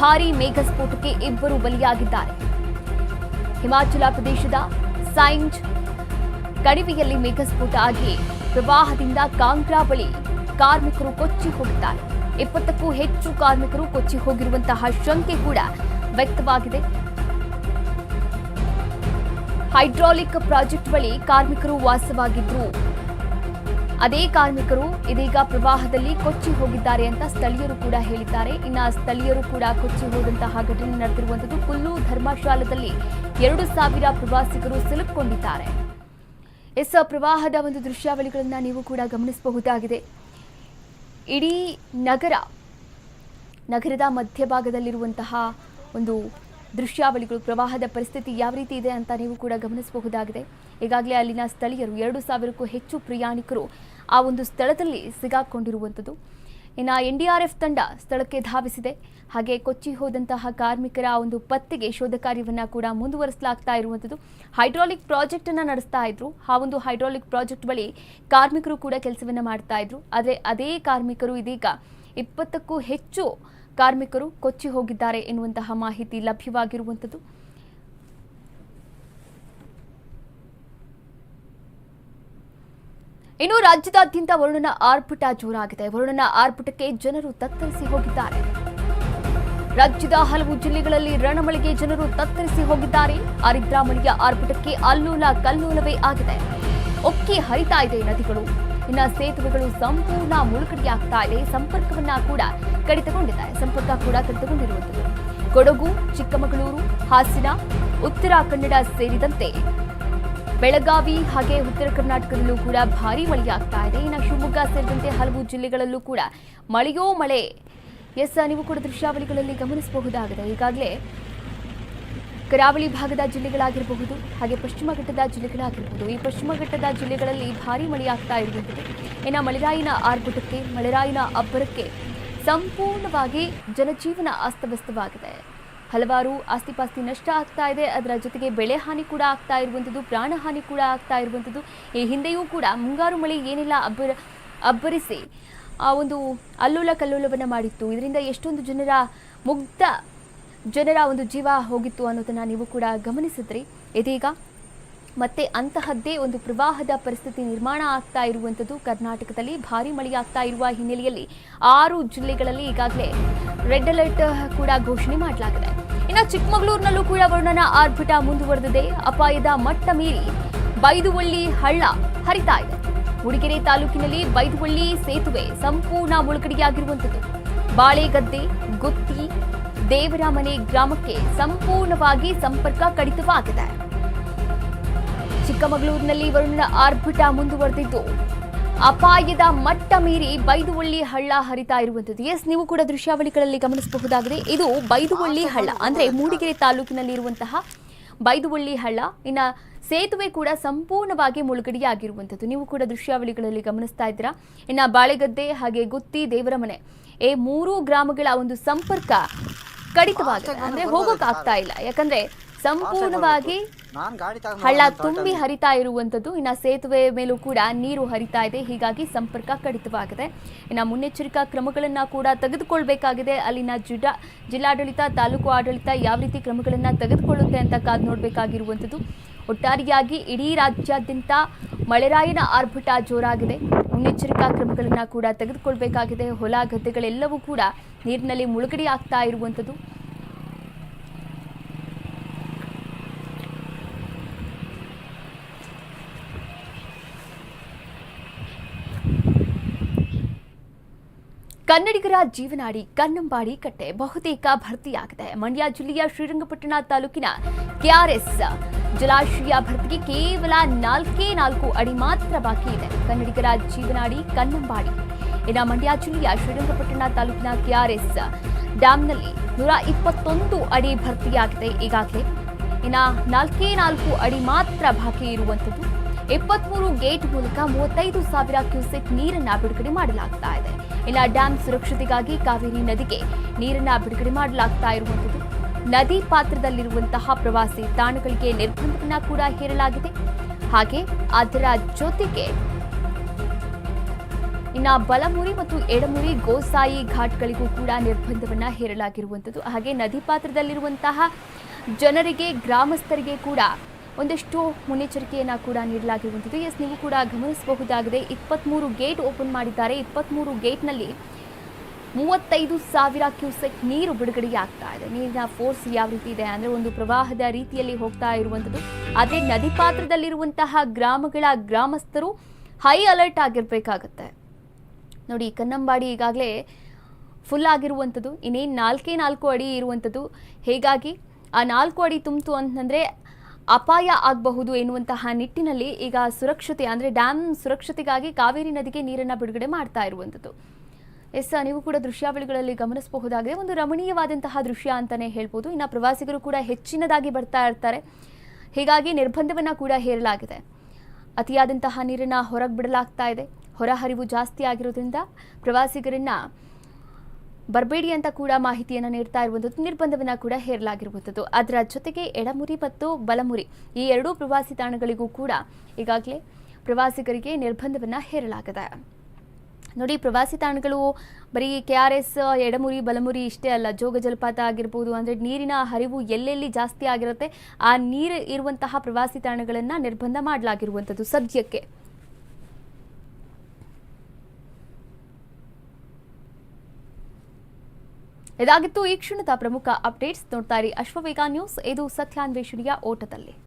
ಭಾರಿ ಮೇಘಸ್ಫೋಟಕ್ಕೆ ಇಬ್ಬರು ಬಲಿಯಾಗಿದ್ದಾರೆ. ಹಿಮಾಚಲ ಪ್ರದೇಶದ ಸೈಂಜ್ ಕಣಿವೆಯಲ್ಲಿ ಮೇಘಸ್ಫೋಟ ಆಗಿ ಪ್ರವಾಹದಿಂದ ಕಾಂಗ್ರಾ ಬಳಿ ಕಾರ್ಮಿಕರು ಕೊಚ್ಚಿ ಹೋಗಿದ್ದಾರೆ. ಇಪ್ಪತ್ತಕ್ಕೂ ಹೆಚ್ಚು ಕಾರ್ಮಿಕರು ಕೊಚ್ಚಿ ಹೋಗಿರುವಂತಹ ಶಂಕೆ ಕೂಡ ವ್ಯಕ್ತವಾಗಿದೆ. ಹೈಡ್ರಾಲಿಕ್ ಪ್ರಾಜೆಕ್ಟ್ ಬಳಿ ಕಾರ್ಮಿಕರು ವಾಸವಾಗಿದ್ರು. ಅದೇ ಕಾರ್ಮಿಕರು ಇದೀಗ ಪ್ರವಾಹದಲ್ಲಿ ಕೊಚ್ಚಿ ಹೋಗಿದ್ದಾರೆ ಅಂತ ಸ್ಥಳೀಯರು ಕೂಡ ಹೇಳಿದ್ದಾರೆ. ಇನ್ನು ಸ್ಥಳೀಯರು ಕೂಡ ಕೊಚ್ಚಿ ಹೋದಂತಹ ಘಟನೆ ನಡೆದಿರುವಂಥದ್ದು ಕುಲ್ಲು ಧರ್ಮಶಾಲದಲ್ಲಿ ಎರಡು ಸಾವಿರ ಪ್ರವಾಸಿಗರು ಸಿಲುಕೊಂಡಿದ್ದಾರೆ ಎಸ್ ಪ್ರವಾಹದ ಒಂದು ದೃಶ್ಯಾವಳಿಗಳನ್ನ ನೀವು ಕೂಡ ಗಮನಿಸಬಹುದಾಗಿದೆ. ಇಡೀ ನಗರ, ನಗರದ ಮಧ್ಯಭಾಗದಲ್ಲಿರುವಂತಹ ಒಂದು ದೃಶ್ಯಾವಳಿಗಳು, ಪ್ರವಾಹದ ಪರಿಸ್ಥಿತಿ ಯಾವ ರೀತಿ ಇದೆ ಅಂತ ನೀವು ಕೂಡ ಗಮನಿಸಬಹುದಾಗಿದೆ. ಈಗಾಗಲೇ ಅಲ್ಲಿನ ಸ್ಥಳೀಯರು ಎರಡು ಸಾವಿರಕ್ಕೂ ಹೆಚ್ಚು ಪ್ರಯಾಣಿಕರು ಆ ಒಂದು ಸ್ಥಳದಲ್ಲಿ ಸಿಗಾಕೊಂಡಿರುವಂಥದ್ದು. ಇನ್ನು ಎನ್ ಡಿ ಆರ್ ಎಫ್ ತಂಡ ಸ್ಥಳಕ್ಕೆ ಧಾವಿಸಿದೆ. ಹಾಗೆ ಕೊಚ್ಚಿ ಹೋದಂತಹ ಕಾರ್ಮಿಕರ ಒಂದು ಪತ್ತೆಗೆ ಶೋಧ ಕಾರ್ಯವನ್ನು ಕೂಡ ಮುಂದುವರಿಸಲಾಗ್ತಾ ಇರುವಂಥದ್ದು. ಹೈಡ್ರಾಲಿಕ್ ಪ್ರಾಜೆಕ್ಟನ್ನು ನಡೆಸ್ತಾ ಇದ್ರು. ಆ ಒಂದು ಹೈಡ್ರಾಲಿಕ್ ಪ್ರಾಜೆಕ್ಟ್ ಬಳಿ ಕಾರ್ಮಿಕರು ಕೂಡ ಕೆಲಸವನ್ನು ಮಾಡ್ತಾ ಇದ್ರು. ಆದರೆ ಅದೇ ಕಾರ್ಮಿಕರು ಇದೀಗ ಇಪ್ಪತ್ತಕ್ಕೂ ಹೆಚ್ಚು ಕಾರ್ಮಿಕರು ಕೊಚ್ಚಿ ಹೋಗಿದ್ದಾರೆ ಎನ್ನುವಂತಹ ಮಾಹಿತಿ ಲಭ್ಯವಾಗಿರುವಂಥದ್ದು. ಇನ್ನು ರಾಜ್ಯದಾದ್ಯಂತ ವರುಣನ ಆರ್ಭಟ ಜೋರಾಗಿದೆ. ವರುಣನ ಆರ್ಭಟಕ್ಕೆ ಜನರು ತತ್ತರಿಸಿ ಹೋಗಿದ್ದಾರೆ. ರಾಜ್ಯದ ಹಲವು ಜಿಲ್ಲೆಗಳಲ್ಲಿ ರಣಮಳಿಗೆ ಜನರು ತತ್ತರಿಸಿ ಹೋಗಿದ್ದಾರೆ. ಆರಿದ್ರಾ ಮಳೆಯ ಆರ್ಭಟಕ್ಕೆ ಅಲ್ಲೋಲ ಕಲ್ಲೋಲವೇ ಆಗಿದೆ. ಒಕ್ಕಿ ಹರಿತಾ ಇದೆ ನದಿಗಳು. ಇನ್ನ ಸೇತುವೆಗಳು ಸಂಪೂರ್ಣ ಮುಳುಗಡೆಯಾಗ್ತಾ ಇದೆ. ಸಂಪರ್ಕವನ್ನ ಕೂಡ ಕಡಿತಗೊಂಡಿದೆ. ಸಂಪರ್ಕ ಕೂಡ ಕಡಿತಗೊಂಡಿರುವಂಥದ್ದು. ಕೊಡಗು, ಚಿಕ್ಕಮಗಳೂರು, ಹಾಸನ ಉತ್ತರ ಕನ್ನಡ ಸೇರಿದಂತೆ ಬೆಳಗಾವಿ ಹಾಗೆ ಉತ್ತರ ಕರ್ನಾಟಕದಲ್ಲೂ ಕೂಡ ಭಾರಿ ಮಳೆಯಾಗ್ತಾ ಇದೆ. ಇನ್ನು ಶಿವಮೊಗ್ಗ ಸೇರಿದಂತೆ ಹಲವು ಜಿಲ್ಲೆಗಳಲ್ಲೂ ಕೂಡ ಮಳೆಯೋ ಮಳೆ. ಎಸ್, ನೀವು ಕೂಡ ದೃಶ್ಯಾವಳಿಗಳಲ್ಲಿ ಗಮನಿಸಬಹುದಾಗಿದೆ. ಈಗಾಗಲೇ ಕರಾವಳಿ ಭಾಗದ ಜಿಲ್ಲೆಗಳಾಗಿರಬಹುದು, ಹಾಗೆ ಪಶ್ಚಿಮ ಘಟ್ಟದ ಜಿಲ್ಲೆಗಳಾಗಿರಬಹುದು. ಈ ಪಶ್ಚಿಮ ಘಟ್ಟದ ಜಿಲ್ಲೆಗಳಲ್ಲಿ ಭಾರಿ ಮಳೆಯಾಗ್ತಾ ಇರುವಂಥದ್ದು. ಇನ್ನು ಮಳೆರಾಯಿನ ಆರ್ಭಟಕ್ಕೆ ಮಳೆರಾಯಿನ ಅಬ್ಬರಕ್ಕೆ ಸಂಪೂರ್ಣವಾಗಿ ಜನಜೀವನ ಅಸ್ತವ್ಯಸ್ತವಾಗಿದೆ. ಹಲವಾರು ಆಸ್ತಿಪಾಸ್ತಿ ನಷ್ಟ ಆಗ್ತಾ ಇದೆ. ಅದರ ಜೊತೆಗೆ ಬೆಳೆ ಹಾನಿ ಕೂಡ ಆಗ್ತಾ ಇರುವಂಥದ್ದು ಪ್ರಾಣ ಹಾನಿ ಕೂಡ ಆಗ್ತಾ ಇರುವಂಥದ್ದು ಈ ಹಿಂದೆಯೂ ಕೂಡ ಮುಂಗಾರು ಮಳೆ ಏನೆಲ್ಲ ಅಬ್ಬರ, ಅಬ್ಬರಿಸಿ. ಆ ಒಂದು ಅಲ್ಲೋಲ ಕಲ್ಲೋಲವನ್ನು ಮಾಡಿತ್ತು. ಇದರಿಂದ ಎಷ್ಟೊಂದು ಜನರ ಮುಗ್ಧ ಜನರ ಒಂದು ಜೀವ ಹೋಗಿತ್ತು ಅನ್ನೋದನ್ನು ನೀವು ಕೂಡ ಗಮನಿಸಿದ್ರಿ. ಇದೀಗ ಮತ್ತೆ ಅಂತಹದ್ದೇ ಒಂದು ಪ್ರವಾಹದ ಪರಿಸ್ಥಿತಿ ನಿರ್ಮಾಣ ಆಗ್ತಾ ಇರುವಂಥದ್ದು ಕರ್ನಾಟಕದಲ್ಲಿ ಭಾರಿ ಮಳೆಯಾಗ್ತಾ ಇರುವ ಹಿನ್ನೆಲೆಯಲ್ಲಿ ಆರು ಜಿಲ್ಲೆಗಳಲ್ಲಿ ಈಗಾಗಲೇ ರೆಡ್ ಅಲರ್ಟ್ ಕೂಡ ಘೋಷಣೆ ಮಾಡಲಾಗಿದೆ. ಇನ್ನು ಚಿಕ್ಕಮಗಳೂರಿನಲ್ಲೂ ಕೂಡ ವರ್ಣನ ಆರ್ಭಟ ಮುಂದುವರೆದಿದೆ. ಅಪಾಯದ ಮಟ್ಟ ಮೀರಿ ಬೈದುವಳ್ಳಿ ಹಳ್ಳ ಹರಿತಾ ಇದೆ. ಮೂಡಿಗೆರೆ ತಾಲೂಕಿನಲ್ಲಿ ಬೈದುವಳ್ಳಿ ಸೇತುವೆ ಸಂಪೂರ್ಣ ಮುಳುಗಡೆಯಾಗಿರುವಂಥದ್ದು. ಬಾಳೆಗದ್ದೆ, ಗುತ್ತಿ, ದೇವರಮನೆ ಗ್ರಾಮಕ್ಕೆ ಸಂಪೂರ್ಣವಾಗಿ ಸಂಪರ್ಕ ಕಡಿತವಾಗಿದೆ. ಚಿಕ್ಕಮಗಳೂರಿನಲ್ಲಿ ವರುಣನ ಆರ್ಭಟ ಮುಂದುವರೆದಿದ್ದು, ಅಪಾಯದ ಮಟ್ಟ ಮೀರಿ ಬೈದುವಳ್ಳಿ ಹಳ್ಳ ಹರಿತಾ ಇರುವಂತದ್ದು ಎಸ್, ನೀವು ಕೂಡ ದೃಶ್ಯಾವಳಿಗಳಲ್ಲಿ ಗಮನಿಸಬಹುದಾಗಿದೆ. ಇದು ಬೈದುವಳ್ಳಿ ಹಳ್ಳ, ಅಂದ್ರೆ ಮೂಡಿಗೆರೆ ತಾಲೂಕಿನಲ್ಲಿ ಇರುವಂತಹ ಬೈದುವಳ್ಳಿ ಹಳ್ಳ. ಇನ್ನ ಸೇತುವೆ ಕೂಡ ಸಂಪೂರ್ಣವಾಗಿ ಮುಳುಗಡೆಯಾಗಿರುವಂಥದ್ದು. ನೀವು ಕೂಡ ದೃಶ್ಯಾವಳಿಗಳಲ್ಲಿ ಗಮನಿಸ್ತಾ ಇದ್ದೀರಾ? ಇನ್ನ ಬಾಳೆಗದ್ದೆ ಹಾಗೆ ಗುತ್ತಿ ದೇವರ ಮನೆ, ಈ ಮೂರೂ ಗ್ರಾಮಗಳ ಒಂದು ಸಂಪರ್ಕ ಕಡಿತವಾಗಿದೆ. ಅಂದ್ರೆ ಹೋಗೋಕ್ ಆಗ್ತಾ ಇಲ್ಲ. ಯಾಕಂದ್ರೆ ಸಂಪೂರ್ಣವಾಗಿ ಹಳ್ಳ ತುಂಬಿ ಹರಿತಾ ಇರುವಂತದ್ದು ಇನ್ನ ಸೇತುವೆ ಮೇಲೂ ಕೂಡ ನೀರು ಹರಿತಾ ಇದೆ. ಹೀಗಾಗಿ ಸಂಪರ್ಕ ಕಡಿತವಾಗಿದೆ. ಇನ್ನ ಮುನ್ನೆಚ್ಚರಿಕಾ ಕ್ರಮಗಳನ್ನ ಕೂಡ ತೆಗೆದುಕೊಳ್ಬೇಕಾಗಿದೆ. ಅಲ್ಲಿನ ಜಿಲ್ಲಾ ಜಿಲ್ಲಾಡಳಿತ ತಾಲೂಕು ಆಡಳಿತ ಯಾವ ರೀತಿ ಕ್ರಮಗಳನ್ನ ತೆಗೆದುಕೊಳ್ಳುತ್ತೆ ಅಂತ ಕಾದು ನೋಡಬೇಕಾಗಿರುವಂಥದ್ದು. ಒಟ್ಟಾರೆಯಾಗಿ ಇಡೀ ರಾಜ್ಯಾದ್ಯಂತ ಮಳೆರಾಯನ ಆರ್ಭಟ ಜೋರಾಗಿದೆ. ಮುನ್ನೆಚ್ಚರಿಕಾ ಕ್ರಮಗಳನ್ನ ಕೂಡ ತೆಗೆದುಕೊಳ್ಬೇಕಾಗಿದೆ. ಹೊಲ ಗದ್ದೆಗಳೆಲ್ಲವೂ ಕೂಡ ನೀರಿನಲ್ಲಿ ಮುಳುಗಡೆ ಆಗ್ತಾ ಇರುವಂಥದ್ದು. ಕನ್ನಡಿಗರ ಜೀವನಾಡಿ ಕನ್ನಂಬಾಡಿ ಕಟ್ಟೆ ಬಹುತೇಕ ಭರ್ತಿಯಾಗಿದೆ. ಮಂಡ್ಯ ಜಿಲ್ಲೆಯ ಶ್ರೀರಂಗಪಟ್ಟಣ ತಾಲೂಕಿನ ಕೆಆರ್ಎಸ್ ಜಲಾಶಯ ಭರ್ತಿಗೆ ಕೇವಲ ನಾಲ್ಕೇ ನಾಲ್ಕು ಅಡಿ ಮಾತ್ರ ಬಾಕಿ ಇದೆ. ಕನ್ನಡಿಗರ ಜೀವನಾಡಿ ಕನ್ನಂಬಾಡಿ ಇನ್ನು ಮಂಡ್ಯ ಜಿಲ್ಲೆಯ ಶ್ರೀರಂಗಪಟ್ಟಣ ತಾಲೂಕಿನ ಕೆಆರ್ಎಸ್ ಡ್ಯಾಂನಲ್ಲಿ ನೂರ ಇಪ್ಪತ್ತೊಂದು ಅಡಿ ಭರ್ತಿಯಾಗಿದೆ ಈಗಾಗಲೇ. ಇನ್ನು ನಾಲ್ಕೇ ನಾಲ್ಕು ಅಡಿ ಮಾತ್ರ ಬಾಕಿ ಇರುವಂಥದ್ದು. ಇಪ್ಪತ್ಮೂರು ಗೇಟ್ ಮೂಲಕ ಮೂವತ್ತೈದು ಸಾವಿರ ಕ್ಯೂಸೆಕ್ ನೀರನ್ನ ಬಿಡುಗಡೆ ಮಾಡಲಾಗ್ತಾ ಇದೆ. ಇನ್ನು ಡ್ಯಾಂ ಸುರಕ್ಷತೆಗಾಗಿ ಕಾವೇರಿ ನದಿಗೆ ನೀರನ್ನ ಬಿಡುಗಡೆ ಮಾಡಲಾಗ್ತಾ ಇರುವಂಥದ್ದು. ನದಿ ಪಾತ್ರದಲ್ಲಿರುವಂತಹ ಪ್ರವಾಸಿ ತಾಣಗಳಿಗೆ ನಿರ್ಬಂಧವನ್ನ ಕೂಡ ಹೇರಲಾಗಿದೆ. ಹಾಗೆ ಅದರ ಜೊತೆಗೆ ಇನ್ನ ಬಲಮುರಿ ಮತ್ತು ಎಡಮುರಿ ಗೋಸಾಯಿ ಘಾಟ್ಗಳಿಗೂ ಕೂಡ ನಿರ್ಬಂಧವನ್ನ ಹೇರಲಾಗಿರುವಂಥದ್ದು. ಹಾಗೆ ನದಿ ಪಾತ್ರದಲ್ಲಿರುವಂತಹ ಜನರಿಗೆ, ಗ್ರಾಮಸ್ಥರಿಗೆ ಕೂಡ ಒಂದಷ್ಟು ಮುನ್ನೆಚ್ಚರಿಕೆಯನ್ನು ಕೂಡ ನೀಡಲಾಗಿರುವಂಥದ್ದು. ಎಸ್ ನೀವು ಕೂಡ ಗಮನಿಸಬಹುದಾಗಿದೆ. ಇಪ್ಪತ್ತ್ಮೂರು ಗೇಟ್ ಓಪನ್ ಮಾಡಿದ್ದಾರೆ. ಇಪ್ಪತ್ತ್ಮೂರು ಗೇಟ್ನಲ್ಲಿ ಮೂವತ್ತೈದು ಸಾವಿರ ಕ್ಯೂಸೆಕ್ ನೀರು ಬಿಡುಗಡೆ ಆಗ್ತಾ ಇದೆ. ನೀರಿನ ಫೋರ್ಸ್ ಯಾವ ರೀತಿ ಇದೆ ಅಂದರೆ ಒಂದು ಪ್ರವಾಹದ ರೀತಿಯಲ್ಲಿ ಹೋಗ್ತಾ ಇರುವಂಥದ್ದು. ಆದರೆ ನದಿ ಪಾತ್ರದಲ್ಲಿರುವಂತಹ ಗ್ರಾಮಗಳ ಗ್ರಾಮಸ್ಥರು ಹೈ ಅಲರ್ಟ್ ಆಗಿರಬೇಕಾಗತ್ತೆ. ನೋಡಿ, ಕನ್ನಂಬಾಡಿ ಈಗಾಗಲೇ ಫುಲ್ ಆಗಿರುವಂಥದ್ದು. ಇನ್ನೇನು ನಾಲ್ಕೇ ನಾಲ್ಕು ಅಡಿ ಇರುವಂಥದ್ದು. ಹೇಗಾಗಿ ಆ ನಾಲ್ಕು ಅಡಿ ತುಂಬಿತು ಅಂತಂದರೆ ಅಪಾಯ ಆಗಬಹುದು ಎನ್ನುವಂತಹ ನಿಟ್ಟಿನಲ್ಲಿ ಈಗ ಸುರಕ್ಷತೆ, ಅಂದರೆ ಡ್ಯಾಮ್ ಸುರಕ್ಷತೆಗಾಗಿ ಕಾವೇರಿ ನದಿಗೆ ನೀರನ್ನು ಬಿಡುಗಡೆ ಮಾಡ್ತಾ ಇರುವಂಥದ್ದು. ಎಸ್, ನೀವು ಕೂಡ ದೃಶ್ಯಾವಳಿಗಳಲ್ಲಿ ಗಮನಿಸಬಹುದಾಗಿದೆ. ಒಂದು ರಮಣೀಯವಾದಂತಹ ದೃಶ್ಯ ಅಂತಲೇ ಹೇಳ್ಬೋದು. ಇನ್ನು ಪ್ರವಾಸಿಗರು ಕೂಡ ಹೆಚ್ಚಿನದಾಗಿ ಬರ್ತಾ ಇರ್ತಾರೆ. ಹೀಗಾಗಿ ನಿರ್ಬಂಧವನ್ನು ಕೂಡ ಹೇರಲಾಗಿದೆ. ಅತಿಯಾದಂತಹ ನೀರನ್ನು ಹೊರಗೆ ಬಿಡಲಾಗ್ತಾ ಇದೆ. ಹೊರಹರಿವು ಜಾಸ್ತಿ ಆಗಿರೋದ್ರಿಂದ ಪ್ರವಾಸಿಗರನ್ನ ಬರಬೇಡಿ ಅಂತ ಕೂಡ ಮಾಹಿತಿಯನ್ನು ನೀಡ್ತಾ ಇರುವಂಥದ್ದು ನಿರ್ಬಂಧವನ್ನು ಕೂಡ ಹೇರಲಾಗಿರುವಂಥದ್ದು ಅದರ ಜೊತೆಗೆ ಎಡಮುರಿ ಮತ್ತು ಬಲಮುರಿ ಈ ಎರಡೂ ಪ್ರವಾಸಿ ತಾಣಗಳಿಗೂ ಕೂಡ ಈಗಾಗಲೇ ಪ್ರವಾಸಿಗರಿಗೆ ನಿರ್ಬಂಧವನ್ನು ಹೇರಲಾಗಿದೆ. ನೋಡಿ, ಪ್ರವಾಸಿ ತಾಣಗಳು ಬರೀ K R S Edamuri, Balamuri ಇಷ್ಟೇ ಅಲ್ಲ. ಜೋಗ ಜಲಪಾತ ಆಗಿರ್ಬೋದು, ಅಂದರೆ ನೀರಿನ ಹರಿವು ಎಲ್ಲೆಲ್ಲಿ ಜಾಸ್ತಿ ಆಗಿರುತ್ತೆ, ಆ ನೀರು ಇರುವಂತಹ ಪ್ರವಾಸಿ ತಾಣಗಳನ್ನು ನಿರ್ಬಂಧ ಮಾಡಲಾಗಿರುವಂಥದ್ದು ಸದ್ಯಕ್ಕೆ. ಇದಾಗಿತ್ತು ಈ ಕ್ಷಣದ ಪ್ರಮುಖ ಅಪ್ಡೇಟ್ಸ್. ನೋಡ್ತಾ ಇರಿ ಅಶ್ವವೇಗ ನ್ಯೂಸ್. ಇದು ಸತ್ಯಾನ್ವೇಷಣೆಯ ಓಟದಲ್ಲಿ.